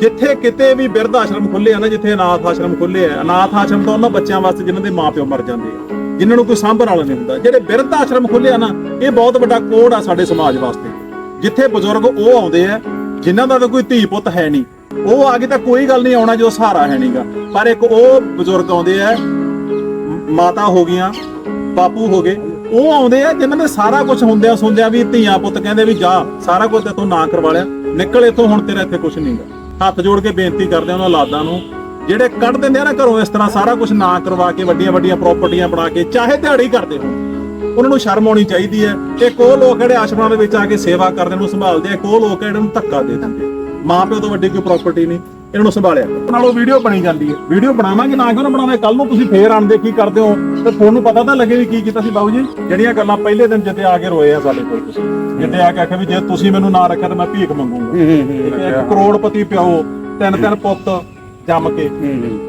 ਜਿੱਥੇ ਕਿਤੇ ਵੀ ਬਿਰਧ ਆਸ਼ਰਮ ਖੁੱਲੇ ਆ ਨਾ, ਜਿੱਥੇ ਅਨਾਥ ਆਸ਼ਰਮ ਖੁੱਲੇ ਆ, ਅਨਾਥ ਆਸ਼ਰਮ ਤਾਂ ਉਹਨਾਂ ਬੱਚਿਆਂ ਵਾਸਤੇ ਜਿਨ੍ਹਾਂ ਦੇ ਮਾਪਿਓ ਮਰ ਜਾਂਦੇ ਆ, ਜਿਨ੍ਹਾਂ ਨੂੰ ਕੋਈ ਸਾਂਭਣ ਵਾਲਾ ਨਹੀਂ ਹੁੰਦਾ। ਜਿਹੜੇ ਬਿਰਧ ਆਸ਼ਰਮ ਖੁੱਲੇ ਆ ਨਾ, ਇਹ ਬਹੁਤ ਵੱਡਾ ਕੋੜ ਆ ਸਾਡੇ ਸਮਾਜ ਵਾਸਤੇ। ਜਿੱਥੇ ਬਜ਼ੁਰਗ ਉਹ ਆਉਂਦੇ ਆ, ਜਿਨ੍ਹਾਂ ਦਾ ਤਾਂ ਕੋਈ ਧੀ ਪੁੱਤ ਹੈ ਨਹੀਂ। ਉਹ ਆ ਕੇ ਤਾਂ ਕੋਈ ਗੱਲ ਨਹੀਂ ਆਉਣਾ ਜੋ ਸਹਾਰਾ ਹੈ ਨਹੀਂਗਾ। ਪਰ ਇੱਕ ਉਹ ਬਜ਼ੁਰਗ ਆਉਂਦੇ ਆ, ਮਾਤਾ ਹੋ ਗਈਆਂ, ਬਾਪੂ ਹੋ ਗਏ, ਉਹ ਆਉਂਦੇ ਆ, ਜਿਨ੍ਹਾਂ ਨੇ ਸਾਰਾ ਕੁਝ ਹੁੰਦਿਆਂ ਸੁਣਦਿਆਂ ਵੀ ਧੀਆਂ ਪੁੱਤ ਕਹਿੰਦੇ ਵੀ ਜਾ, ਸਾਰਾ ਕੁਝ ਤੇ ਤੂੰ ਨਾ ਕਰਵਾ ਲਿਆ, ਨਿਕਲ ਇੱਥੋਂ ਹੁਣ ਤੇਰਾ ਇੱਥੇ ਕੁਝ ਨਹੀਂਗਾ। ਹੱਥ ਜੋੜ ਕੇ ਬੇਨਤੀ ਕਰਦੇ ਆ ਉਹਨਾਂ ਲਾਦਾਂ ਨੂੰ, ਜਿਹੜੇ ਕੱਢ ਦਿੰਦੇ ਆ ਨਾ ਘਰੋਂ ਇਸ ਤਰ੍ਹਾਂ ਸਾਰਾ ਕੁਝ ਨਾ ਕਰਵਾ ਕੇ, ਵੱਡੀਆਂ ਵੱਡੀਆਂ ਪ੍ਰਾਪਰਟੀਆਂ ਬਣਾ ਕੇ, ਚਾਹੇ ਦਿਹਾੜੀ ਕਰਦੇ ਹੋ ਉਹਨਾਂ ਨੂੰ ਸ਼ਰਮ ਆਉਣੀ ਚਾਹੀਦੀ ਹੈ। ਤੇ ਉਹ ਲੋਕ ਜਿਹੜੇ ਆਸ਼ਰਮਾਂ ਦੇ ਵਿੱਚ ਆ ਕੇ ਸੇਵਾ ਕਰਦੇ ਨੂੰ ਸੰਭਾਲਦੇ ਆ, ਇੱਕ ਲੋਕ ਆ ਜਿਹੜੇ ਨੂੰ ਧੱਕਾ ਦੇ ਦਿੰਦੇ ਮਾਂ ਪਿਓ ਤੋਂ ਵੱਡੀ ਕੋਈ ਪ੍ਰਾਪਰਟੀ ਨਹੀਂ। ਇਹਨਾਂ ਨੂੰ ਸੰਭਾਲਿਆ। ਨਾਲੋਂ ਵੀਡੀਓ ਬਣੀ ਜਾਂਦੀ ਹੈ। ਵੀਡੀਓ ਬਣਾਵਾਂਗੇ ਨਾ ਕਿਉਂ ਨਾ ਬਣਾਵਾਂਗੇ? ਕੱਲ ਨੂੰ ਤੁਸੀਂ ਫੇਰ ਆਣਦੇ ਕੀ ਕਰਦੇ ਹੋ? ਤੇ ਤੁਹਾਨੂੰ ਪਤਾ ਤਾਂ ਲੱਗੇ ਵੀ ਕੀ ਕੀਤਾ ਸੀ ਬਾਬੂ ਜੀ। ਜਿਹੜੀਆਂ ਗੱਲਾਂ ਪਹਿਲੇ ਦਿਨ ਜਿੱਤੇ ਆ ਕੇ ਰੋਏ ਆ ਸਾਡੇ ਕੋਲ ਤੁਸੀਂ। ਜਿੱਤੇ ਆ ਕੇ ਆਖਿਆ ਵੀ ਜੇ ਤੁਸੀਂ ਮੈਨੂੰ ਨਾ ਰੱਖਿਆ ਤਾਂ ਮੈਂ ਭੀਖ ਮੰਗੂੰਗਾ। ਇੱਕ ਕਰੋੜਪਤੀ ਪਿਓ ਤਿੰਨ ਤਿੰਨ ਪੁੱਤ ਜੰਮ ਕੇ।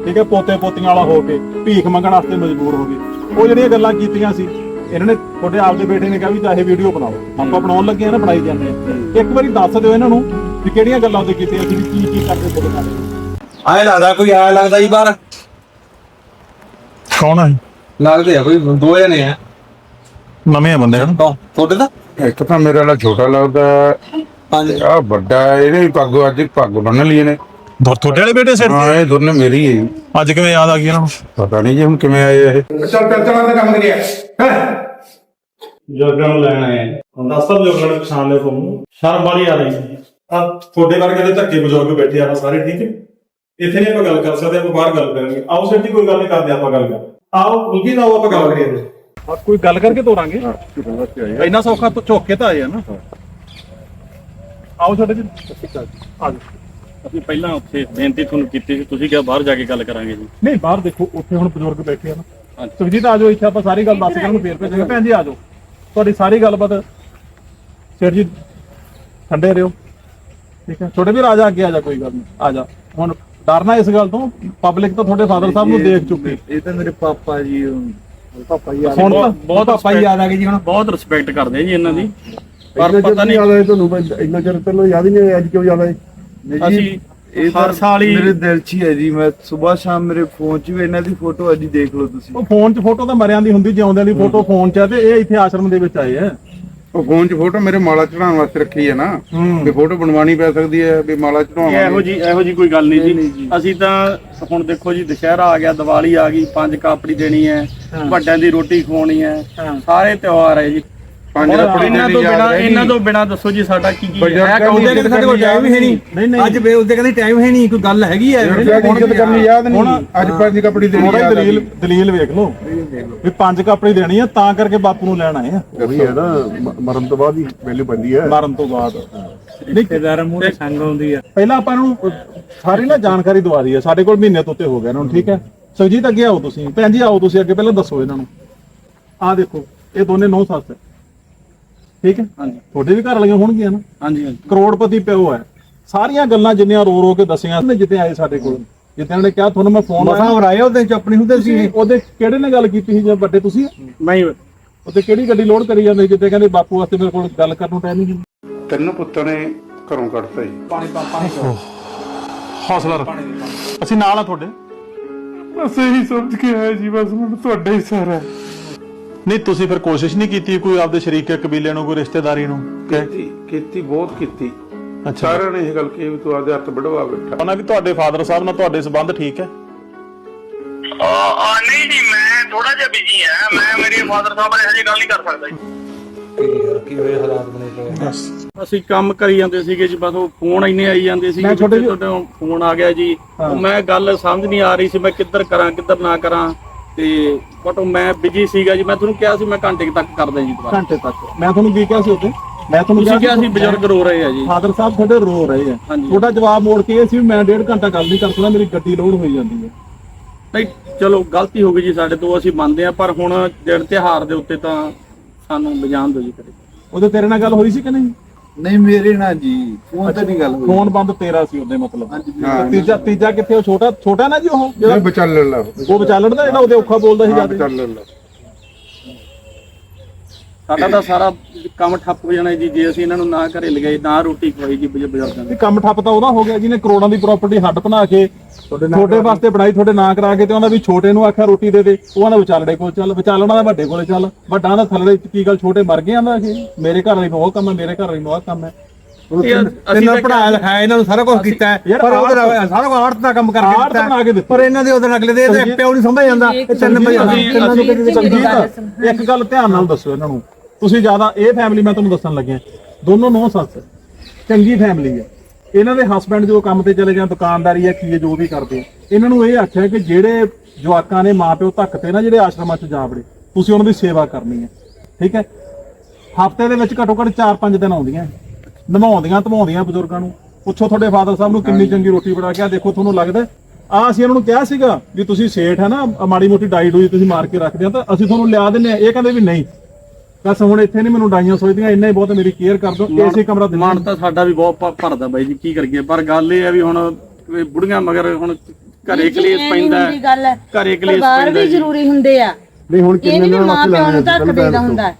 ਠੀਕ ਹੈ? ਪੋਤੇ ਪੋਤੀਆਂ ਵਾਲਾ ਹੋ ਕੇ ਭੀਖ ਮੰਗਣ ਵਾਸਤੇ ਮਜਬੂਰ ਹੋ ਗਏ। ਉਹ ਜਿਹੜੀਆਂ ਗੱਲਾਂ ਕੀਤੀਆਂ ਸੀ ਇਹਨਾਂ ਨੇ ਤੁਹਾਡੇ ਆਪਦੇ ਬੇਟੇ ਨੇ ਕਿਹਾ ਵੀ ਚਾਹੇ ਵੀਡੀਓ ਬਣਾਓ। ਆਪਾਂ ਬਣਾਉਣ ਲੱਗੇ ਆ ਨਾ ਬਣਾਈ ਜਾਂਦੇ ਆ ਇੱਕ ਵਾਰੀ ਦੱਸ ਦਿਓ ਇਹਨਾਂ ਨੂੰ ਵੀ ਕਿਹੜੀਆਂ ਗੱਲਾਂ ਉਹਦੇ ਕੀਤੀਆਂ ਸੀ ਵੀ ਕੀ ਕੀ ਕਰਦੇ ਤੁਹਾਡੇ ਨਾਲ। ਆਏ ਲੱਗਦਾ ਕੋਈ ਆਇਆ ਲੱਗਦਾ ਜੀ ਬਾਹਰ। ਕੌਣ ਹੈ ਲੱਗਦੇ ਆ ਕੋਈ ਦੋ ਜਣੇ ਆ। ਨਵੇਂ ਬੰਦੇ ਹਨ ਤੋਂ ਤੁਹਾਡੇ ਦਾ ਇੱਕ ਤਾਂ ਮੇਰੇ ਵਾਲਾ ਛੋਟਾ ਲੱਗਦਾ। ਹਾਂਜੀ। ਆ ਵੱਡਾ ਇਹਨੇ ਵੀ ਪੱਗ ਅੱਜ ਪੱਗ ਬੰਨ ਲਈ ਇਹਨੇ ਤੁਹਾਡੇ ਵਾਲੇ ਬੇਟੇ ਸਿਰ ਹਾਂ ਇਹ ਦੋਨੇ ਮੇਰੀ ਹੈ ਜੀ। ਅੱਜ ਕਿਵੇਂ ਯਾਦ ਆ ਗਈ ਇਹਨਾਂ ਨੂੰ? ਪਤਾ ਨਹੀਂ ਜੀ ਹੁਣ ਕਿਵੇਂ ਆਏ ਇਹ। ਚੱਲ ਚੱਲ ਚੱਲ ਦਾ ਕੰਮ ਕਰੀਏ। ਹੈ? ਜੋਗਾਂ ਨੂੰ ਲੈਣ ਆਏ ਹੁਣ ਦੱਸ ਤਾਂ ਜੋਗਾਂ ਨੂੰ ਪਛਾਣ ਲਿਓ ਤੁਹਾਨੂੰ ਸ਼ਰਮ ਵਾਲੀ ਆ ਰਹੀ ਸੀ। ਆ ਤੁਹਾਡੇ ਵਰਗੇ ਦੇ ਧੱਕੇ ਬਜ਼ੁਰਗ ਬੈਠੇ ਆ ਸਾਰੇ ਠੀਕ ਹੈ? ਇੱਥੇ ਨਹੀਂ ਆਪਾਂ ਗੱਲ ਕਰ ਸਕਦੇ ਆਪਾਂ ਬਾਹਰ ਗੱਲ ਕਰਾਂਗੇ। ਆਓ ਸੱਚੀ ਕੋਈ ਗੱਲ ਨਹੀਂ ਕਰਦੇ ਆਪਾਂ ਗੱਲ ਕਰ ਆਓ ਬੁਲਕੀ ਨਾ ਆਪਾਂ ਗੱਲ ਕਰੀਏ। ਕੋਈ ਗੱਲ ਕਰਕੇ ਤੋਰਾਂਗੇ। ਇੰਨਾ ਸੌਖਾ ਤੋਂ ਝੋਕ ਕੇ ਤਾਂ ਆਏ ਆ ਨਾ। ਆਓ ਛੋਟੇ ਜੀ। ਆ ਜਾਓ। ਅਸੀਂ ਪਹਿਲਾਂ ਉੱਥੇ ਬੇਨਤੀ ਤੁਹਾਨੂੰ ਕੀਤੀ ਸੀ ਤੁਸੀਂ ਕਿਹਾ ਬਾਹਰ ਜਾ ਕੇ ਗੱਲ ਕਰਾਂਗੇ ਜੀ। ਨਹੀਂ ਬਾਹਰ ਦੇਖੋ ਉੱਥੇ ਹੁਣ ਬਜ਼ੁਰਗ ਬੈਠੇ ਆ ਨਾ। ਹਾਂਜੀ। ਸੁਖਜੀਤ ਆ ਜਾਓ ਇੱਥੇ ਆਪਾਂ ਸਾਰੀ ਗੱਲ ਦੱਸ ਕੇ ਉਹਨੂੰ ਫੇਰ ਭੇਜਾਂਗੇ। ਭੈਣ ਜੀ ਆ ਜਾਓ। ਤੁਹਾਡੀ ਸਾਰੀ ਗੱਲਬਾਤ ਸੇਠ ਜੀ ਠੰਡੇ ਰਹੋ। ਠੀਕ ਹੈ? ਛੋਟੇ ਵੀਰ ਆ ਜਾ ਅੱਗੇ ਆ ਜਾ ਕੋਈ ਗੱਲ ਨਹੀਂ। ਆ ਜਾ। ਹੁਣ ਡਰਨਾ ਇਸ ਗੱਲ ਤੋਂ ਪਬਲਿਕ ਤਾਂ ਤੁਹਾਡੇ ਫਾਦਰ ਸਾਹਿਬ ਨੂੰ ਦੇਖ ਚੁੱਕੀ। ਇਹ ਤਾਂ ਮੇਰੇ ਪਾਪਾ ਜੀ ਪਾਪਾ ਹੀ ਆ ਹੁਣ ਤਾਂ ਬਹੁਤ ਪਾਪਾ ਹੀ ਯਾਦ ਆ ਗਏ ਜੀ ਹੁਣ। ਬਹੁਤ ਰਿਸਪੈਕਟ ਕਰਦੇ ਆ ਜੀ ਇਹਨਾਂ ਦੀ। ਪਰ ਪਤਾ ਨਹੀਂ ਤੁਹਾਨੂੰ ਇੰਨਾ ਚਿਰ ਪਹਿਲਾਂ ਯਾਦ ਹੀ ਨਹੀਂ ਅੱਜ ਕਿਉਂ ਯਾਦ ਅਸੀਂ ਇਹ ਹਰ ਸਾਲ ਹੀ ਮੇਰੇ ਦਿਲ 'ਚ ਹੀ ਹੈ ਜੀ ਮੈਂ ਸਵੇਰ ਸ਼ਾਮ ਮੇਰੇ ਫੋਨ 'ਚ ਵੀ ਇਹਨਾਂ ਦੀ ਫੋਟੋ ਅੱਜ ਹੀ ਦੇਖ ਲਓ ਤੁਸੀਂ। ਉਹ ਫੋਨ 'ਚ ਫੋਟੋ ਤਾਂ ਮਰਿਆਂ ਦੀ ਹੁੰਦੀ ਜਿਉਂਦਿਆਂ ਦੀ ਫੋਟੋ ਫੋਨ 'ਚ ਆ ਤੇ ਇਹ ਇੱਥੇ ਆਸ਼ਰਮ ਦੇ ਵਿੱਚ ਆਏ ਆ। ਉਹ ਫੋਨ 'ਚ ਫੋਟੋ ਮੇਰੇ ਮਾਲਾ ਚੜਾਉਣ ਵਾਸਤੇ ਰੱਖੀ ਹੈ ਨਾ। ਵੀ ਫੋਟੋ ਬਣਵਾਣੀ ਪੈ ਸਕਦੀ ਹੈ ਵੀ ਮਾਲਾ ਇਹੋ ਚੜਾਉਣਾ ਜੀ ਇਹੋ ਜੀ ਕੋਈ ਗੱਲ ਨਹੀਂ ਜੀ। ਅਸੀਂ ਤਾਂ ਹੁਣ ਦੇਖੋ ਜੀ ਦੁਸ਼ਹਿਰਾ ਆ ਗਿਆ ਦੀਵਾਲੀ ਆ ਗਈ ਪੰਜ ਕਾਪੜੀ ਦੇਣੀ ਹੈ ਵੱਡਿਆਂ ਦੀ ਰੋਟੀ ਖਵਾਉਣੀ ਹੈ। ਸਾਰੇ ਤਿਉਹਾਰ ਹੈ ਜੀ। ਪੰਜ ਔਰ ਰੱਖੜੀ ਇਹਨਾਂ ਦੇਣੀ ਤੋਂ ਯਾਦ ਬਿਨਾ ਰਹਿ ਗਈ। ਇਹਨਾਂ ਤੋਂ ਬਿਨਾ ਦੱਸੋ ਜੀ ਸਾਡਾ ਕੀ ਕੀ ਹੈ। ਬਜ਼ੁਰਗਾਂ ਦੀ ਉਹਦੇ ਕਹਿੰਦੇ ਸਾਡੇ ਕੋਲ ਟਾਈਮ ਹੀ ਹੈ ਨਹੀਂ, ਨਹੀਂ ਨਹੀਂ। ਅੱਜ ਵੇ ਉਹਦੇ ਕਹਿੰਦੇ ਟਾਈਮ ਹੈ ਨਹੀਂ ਕੋਈ ਗੱਲ ਹੈਗੀ ਹੈ। ਬਜ਼ੁਰਗਾਂ ਦੀ ਇੱਜ਼ਤ ਕਰਨੀ ਯਾਦ ਨਹੀਂ। ਹੁਣ- ਅੱਜ ਪੰਜ ਕੱਪੜੀ ਦੇਣੀ ਥੋੜਾ ਯਾਦ ਆ ਦਲੀਲ ਗਈ। ਦਲੀਲ ਵੇਖ ਲਓ। ਵੀ ਪੰਜ ਕਾਪੜੀ ਦੇਣੀ ਆ ਤਾਂ ਕਰਕੇ ਬਾਪੂ ਨੂੰ ਲੈਣ ਆਏ ਆ। ਉਹੀ ਹੈ ਨਾ ਮ- ਮਰਨ ਤੋਂ ਬਾਅਦ ਹੀ ਵੈਲਿਊ ਪੈਂਦੀ ਹੈ। ਮਰਨ ਤੋਂ ਬਾਅਦ। ਰਿਸ਼ਤੇਦਾਰਾਂ ਮੂੰਹ ਤੇ ਸੰਗ ਆਉਂਦੀ ਹੈ ਪਹਿਲਾਂ ਆਪਾਂ ਨੂੰ ਸਾਰੀ ਨਾ ਜਾਣਕਾਰੀ ਦਵਾ ਹੈ ਸਾਡੇ ਕੋਲ ਮਹੀਨੇ ਤੋਂ ਉੱਤੇ ਹੋ ਗਿਆ ਇਹਨਾਂ ਨੂੰ ਠੀਕ ਹੈ? ਸੁਖਜੀਤ ਅੱਗੇ ਆਓ ਤੁਸੀਂ। ਭੈਣ ਜੀ ਆਓ ਤੁਸੀਂ ਅੱਗੇ ਪਹਿਲਾਂ ਦੱਸੋ ਇਹਨਾਂ ਨੂੰ। ਆਹ ਦੇਖੋ ਇਹ ਦੋਨੇ ਨੌ ਸੱਸ ਹੈ। ਠੀਕ ਹੈ? ਹਾਂਜੀ। ਤੁਹਾਡੇ ਵੀ ਘਰ ਵਾਲੀਆਂ ਹੋਣਗੀਆਂ ਨਾ? ਹਾਂਜੀ ਹਾਂਜੀ। ਕਰੋੜਪਤੀ ਪਿਓ ਹੈ। ਸਾਰੀਆਂ ਗੱਲਾਂ ਜਿੰਨੀਆਂ ਰੋ ਰੋ ਕੇ ਦੱਸੀਆਂ ਨੇ ਜਿੱਤੇ ਆਏ ਸਾਡੇ ਕੋਲ। ਜਿੱਤੇ ਨੇ ਕਿਹਾ ਤੁਹਾਨੂੰ ਮੈਂ ਫੋਨ ਮਸਾਂ ਵਰਾਏ ਉਹਦੇ ਚ ਆਪਣੀ ਹੁੰਦੇ ਸੀ ਉਹਦੇ ਕਿਹੜੇ ਨੇ ਗੱਲ ਕੀਤੀ ਸੀ ਜੇ ਵੱਡੇ ਤੁਸੀਂ? ਮੈਂ ਹੀ ਉਹਦੇ ਕਿਹੜੀ ਗੱਡੀ ਲੋਡ ਕਰੀ ਜਾਂਦੇ ਜਿੱਤੇ ਕਹਿੰਦੇ ਬਾਪੂ ਵਾਸਤੇ ਮੇਰੇ ਕੋਲ ਗੱਲ ਕਰਨ ਨੂੰ ਟਾਈਮ ਨਹੀਂ ਤਿੰਨ ਪੁੱਤਾਂ ਨੇ ਘਰੋਂ ਕੱਢਤਾ ਜੀ। ਹੌਸਲਾ ਰੱਖੋ। ਅਸੀਂ ਨਾਲ ਆ ਤੁਹਾਡੇ? ਬਸ ਇਹੀ ਸਮਝ ਕੇ ਆਇਆ ਜੀ ਬਸ ਮੈਨੂੰ ਤੁਹਾਡਾ ਹੀ ਸਾਰਾ ਨਹੀਂ ਤੁਸੀਂ ਫਿਰ ਕੋਸ਼ਿਸ਼ ਨਹੀਂ ਕੀਤੀ ਕੋਈ ਆਪਦੇ ਸ਼ਰੀਕੇ ਕਬੀਲੇ ਨੂੰ ਕੋਈ ਰਿਸ਼ਤੇਦਾਰੀ ਨੂੰ? ਕੀਤੀ ਕੀਤੀ ਬਹੁਤ ਕੀਤੀ। ਅੱਛਾ। ਸਾਰਿਆਂ ਨੇ ਇਹ ਗੱਲ ਕਹੀ ਵੀ ਤੂੰ ਆਪਦੇ ਹੱਥ ਵੜਵਾ ਬੈਠਾ। ਉਹਨਾਂ ਵੀ ਤੁਹਾਡੇ ਫਾਦਰ ਸਾਹਿਬ ਨਾਲ ਤੁਹਾਡੇ ਸੰਬੰਧ ਠੀਕ ਹੈ? ਆ ਨਹੀਂ ਜੀ ਮੈਂ ਥੋੜਾ ਜਿਹਾ ਬਿਜ਼ੀ ਆ ਮੈਂ ਮੇਰੇ ਫਾਦਰ ਸਾਹਿਬ ਬਾਰੇ ਹਜੇ ਗੱਲ ਨਹੀਂ ਕਰ ਸਕਦਾ ਜੀ। ਕੀ ਹੋਏ ਹਾਲਾਤ ਬਣੇ ਪਏ ਅਸੀਂ ਕੰਮ ਕਰੀ ਜਾਂਦੇ ਸੀਗੇ ਜੀ ਬਸ ਉਹ ਫੋਨ ਇੰਨੇ ਆਈ ਜਾਂਦੇ ਸੀ ਮੈਂ ਛੋਟੇ ਜਿਹੇ- ਤੁਹਾਡੇ ਫੋਨ ਆ ਗਿਆ ਜੀ। ਉਹ ਮੈਂ ਗੱਲ ਸਮਝ ਨਹੀਂ ਆ ਰਹੀ ਸੀ ਮੈਂ ਕਿੱਧਰ ਕਰਾਂ ਕਿੱਧਰ ਨਾ ਕਰਾਂ। ਤੇ ਬਟ ਮੈਂ ਬਿਜ਼ੀ ਸੀਗਾ ਜੀ ਮੈਂ ਤੁਹਾਨੂੰ ਕਿਹਾ ਸੀ ਮੈਂ ਘੰਟੇ ਕੁ ਤੱਕ ਕਰਦਾ ਜੀ ਦੁਬਾਰਾ। ਘੰਟੇ ਤੱਕ। ਮੈਂ ਤੁਹਾਨੂੰ ਕੀ ਕਿਹਾ ਸੀ ਉੱਥੇ? ਮੈਂ ਤੁਹਾਨੂੰ ਤੁਸੀਂ ਕਿਹਾ ਸੀ ਬਜ਼ੁਰਗ ਰੋ ਰਹੇ ਆ ਜੀ। ਫਾਦਰ ਸਾਹਿਬ ਤੁਹਾਡੇ ਰੋ ਰਹੇ ਆ। ਹਾਂਜੀ। ਤੁਹਾਡਾ ਜਵਾਬ ਮੋੜ ਕੇ ਇਹ ਸੀ ਵੀ ਮੈਂ ਡੇਢ ਘੰਟਾ ਗੱਲ ਨਹੀਂ ਕਰ ਸਕਦਾ ਮੇਰੀ ਗੱਡੀ ਲੋਡ ਹੋਈ ਜਾਂਦੀ ਹੈ। ਨਹੀਂ ਚਲੋ ਗਲਤੀ ਹੋ ਗਈ ਜੀ ਸਾਡੇ ਤੋਂ ਅਸੀਂ ਮੰਨਦੇ ਆ ਪਰ ਹੁਣ ਦਿਨ ਤਿਉਹਾਰ ਦੇ ਉੱਤੇ ਤਾਂ ਸਾਨੂੰ ਬਜਾਨ ਦਿਓ ਜੀ ਕਰੇ ਉਹਦੇ ਤੇਰੇ ਨਾਲ ਗੱਲ ਹੋਈ ਸੀ ਕਿ ਨਹੀਂ? ਨਹੀਂ ਮੇਰੇ ਨਾਲ ਜੀ ਫੋਨ ਤੇ ਨਹੀਂ ਗੱਲ ਹੋਈ। ਫੋਨ ਬੰਦ ਤੇਰਾ ਸੀ ਉਹਦੇ ਮਤਲਬ। ਤੀਜਾ ਤੀਜਾ ਕਿੱਥੇ ਉਹ ਛੋਟਾ ਛੋਟਾ ਨਾ ਜੀ ਉਹ? ਜਿਹੜਾ ਇਹ ਬਚਾ ਲੈ ਉਹ ਵਿਚਾਲੜ ਦਾ ਜਿਹੜਾ ਉਹਦੇ ਔਖਾ ਬੋਲਦਾ ਸੀ ਜ਼ਿਆਦਾ। ਬਚਾ ਲੈ ਲਾ ਸਾਡਾ ਤਾਂ ਸਾਰਾ ਕੰਮ ਠੱਪ ਹੋ ਜਾਣਾ ਜੀ ਜੇ ਅਸੀਂ ਇਹਨਾਂ ਨੂੰ ਨਾ ਘਰੇ ਲਗਾਈ ਨਾ ਰੋਟੀ ਖਵਾਈ ਜੀ ਬਜ਼ੁ- ਬਜ਼ੁਰਗਾਂ ਇਹ ਨੂੰ ਕੰਮ ਠੱਪ ਤਾਂ ਉਹਦਾ ਹੋ ਗਿਆ ਜਿਹਨੇ ਕਰੋੜਾਂ ਦੀ ਪ੍ਰਾਪਰਟੀ ਹੱਡ ਬਣਾ ਕੇ ਤੁਹਾਡੇ ਵਾਸਤੇ ਬਣਾਈ ਤੁਹਾਡੇ ਨਾਂ ਕਰਾ ਕੇ ਤੇ ਉਹਨਾਂ ਵੀ ਛੋਟੇ ਨੂੰ ਆਖਿਆ ਰੋਟੀ ਦੇ ਦੇ ਉਹ ਆਂਦਾ ਵਿਚਾਲੜੇ ਕੋਲ ਚੱਲ ਵਿਚਾਲਣਾ ਦਾ ਵੱਡੇ ਕੋਲੇ ਚੱਲ। ਵੱਡਾ ਦਾ ਥੱਲੇ ਕੀ ਗੱਲ ਛੋਟੇ ਮਰ ਗਏ ਆਂਦਾ ਇਹ। ਮੇਰੇ ਘਰ ਵਾਲੀ ਨੂੰ ਉਹ ਕੰਮ ਹੈ ਮੇਰੇ ਘਰ ਵਾਲੀ ਨੂੰ ਉਹ ਕੰਮ ਹੈ ਇਹਨਾਂ ਪੜਾਇਆ ਲਿਖਾਇਆ ਇਹਨਾਂ ਨੂੰ ਸਾਰਾ ਕੁਝ ਕੀਤਾ ਪਰ ਉਹਦੇ ਨਾਲ ਸਾਰਾ ਕੁਝ ਆਰਟ ਦਾ ਕੰਮ ਕਰਕੇ ਆਰਟ ਬਣਾ ਕੇ ਦਿੱਤੀ। ਪਰ ਇਹਨਾਂ ਦੇ ਉਹਦੇ ਨਾਲ ਅਗਲੇ ਦੇ ਪਿਓ ਨਹੀਂ ਸਮਝ ਜਾਂਦਾ। ਇਹ ਤਿੰਨ ਵਜੇ ਇਹਨਾਂ ਨੂੰ। ਸੰਗੀਤ ਇੱਕ ਗੱਲ ਧਿਆਨ ਨਾਲ ਦੱਸੋ ਇਹਨਾਂ ਨੂੰ। ਤੁਸੀਂ ਜ਼ਿਆਦਾ ਇਹ ਫੈਮਿਲੀ ਮੈਂ ਤੁਹਾਨੂੰ ਦੱਸਣ ਲੱਗਿਆ। ਦੋਨੋਂ ਨੌ ਸੱਸ ਚੰਗੀ ਫੈਮਿਲੀ ਹੈ ਇਹਨਾਂ ਦੇ ਹਸਬੰਡ ਜੋ ਕੰਮ ਤੇ ਚਲੇ ਜਾਂ ਦੁਕਾਨਦਾਰੀ ਹੈ ਕੀ ਹੈ ਜੋ ਵੀ ਕਰਦੇ ਇਹਨਾਂ ਨੂੰ ਇਹ ਆਖਿਆ ਕਿ ਜਿਹੜੇ ਜਵਾਕਾਂ ਨੇ ਮਾਪਿਓ ਧੱਕ ਤੇ ਨਾ ਜਿਹੜੇ ਆਸ਼ਰਮਾਂ 'ਚ ਜਾ ਵੜੇ ਤੁਸੀਂ ਉਹਨਾਂ ਦੀ ਸੇਵਾ ਕਰਨੀ ਹੈ ਠੀਕ ਹੈ? ਹਫ਼ਤੇ ਦੇ ਵਿੱਚ ਘੱਟੋ ਘੱਟ 4-5 ਦਿਨ ਆਉਂਦੀਆਂ ਨਮਾਉਂਦੀਆਂ ਧਮਾਉਂਦੀਆਂ ਬਜ਼ੁਰਗਾਂ ਨੂੰ। ਪੁੱਛੋ ਤੁਹਾਡੇ ਫਾਦਰ ਸਾਹਿਬ ਨੂੰ ਕਿੰਨੀ ਚੰਗੀ ਰੋਟੀ ਬਣਾ ਕੇ ਆ ਦੇਖੋ ਤੁਹਾਨੂੰ ਲੱਗਦਾ। ਆ ਅਸੀਂ ਇਹਨਾਂ ਨੂੰ ਕਿਹਾ ਸੀਗਾ ਵੀ ਤੁਸੀਂ ਸੇਠ ਹੈ ਨਾ ਮਾੜੀ ਮੋਟੀ ਡਾਈ ਡੂਈ ਤੁਸੀਂ ਮਾਰ ਕੇ ਰੱਖਦੇ ਆ ਤਾਂ ਅਸੀਂ ਤੁਹਾਨੂੰ ਲਿਆ ਦਿੰਨੇ ਆ। ਇਹ ਕਹਿੰਦੇ ਵੀ ਨਹੀਂ ਬਸ ਹੁਣ ਇੱਥੇ ਨਹੀਂ ਮੈਨੂੰ ਡਾਈਆਂ ਸੋਚਦੀਆਂ ਇੰਨਾ ਹੀ ਬਹੁਤ ਮੇਰੀ ਕੇਅਰ ਕਰ ਦੋ ਏਸੀ ਕਮਰਾ ਦਿੰਦੇ ਮਨ ਤਾਂ ਸਾਡਾ ਵੀ ਬਹੁਤ ਭ- ਭਰਦਾ ਬਾਈ ਜੀ ਕੀ ਕਰੀਏ? ਪਰ ਗੱਲ ਇਹ ਹੈ ਵੀ ਹੁਣ ਵੀ ਬੁੜੀਆਂ ਮਗਰ ਹੁਣ ਘਰੇ ਕਲੇਸ਼ ਪੈਂਦਾ ਹੈ। ਗੱਲ ਹੈ। ਘਰੇ ਕਲੇਸ਼ ਪਰਿਵਾਰ ਪੈਂਦਾ ਵੀ ਜੀ। ਜ਼ਰੂਰੀ ਹੁੰਦੇ ਆ। ਨਹੀਂ ਹੁਣ ਇਹ ਕਿੰਨੇ ਨਹੀਂ ਵੀ ਦਿਨਾਂ ਮਾਂ ਵਾਸਤੇ ਪਿਓ ਨੂੰ ਲੈਣਾ ਧੱਕ ਦੇਦਾ ਹੁੰਦਾ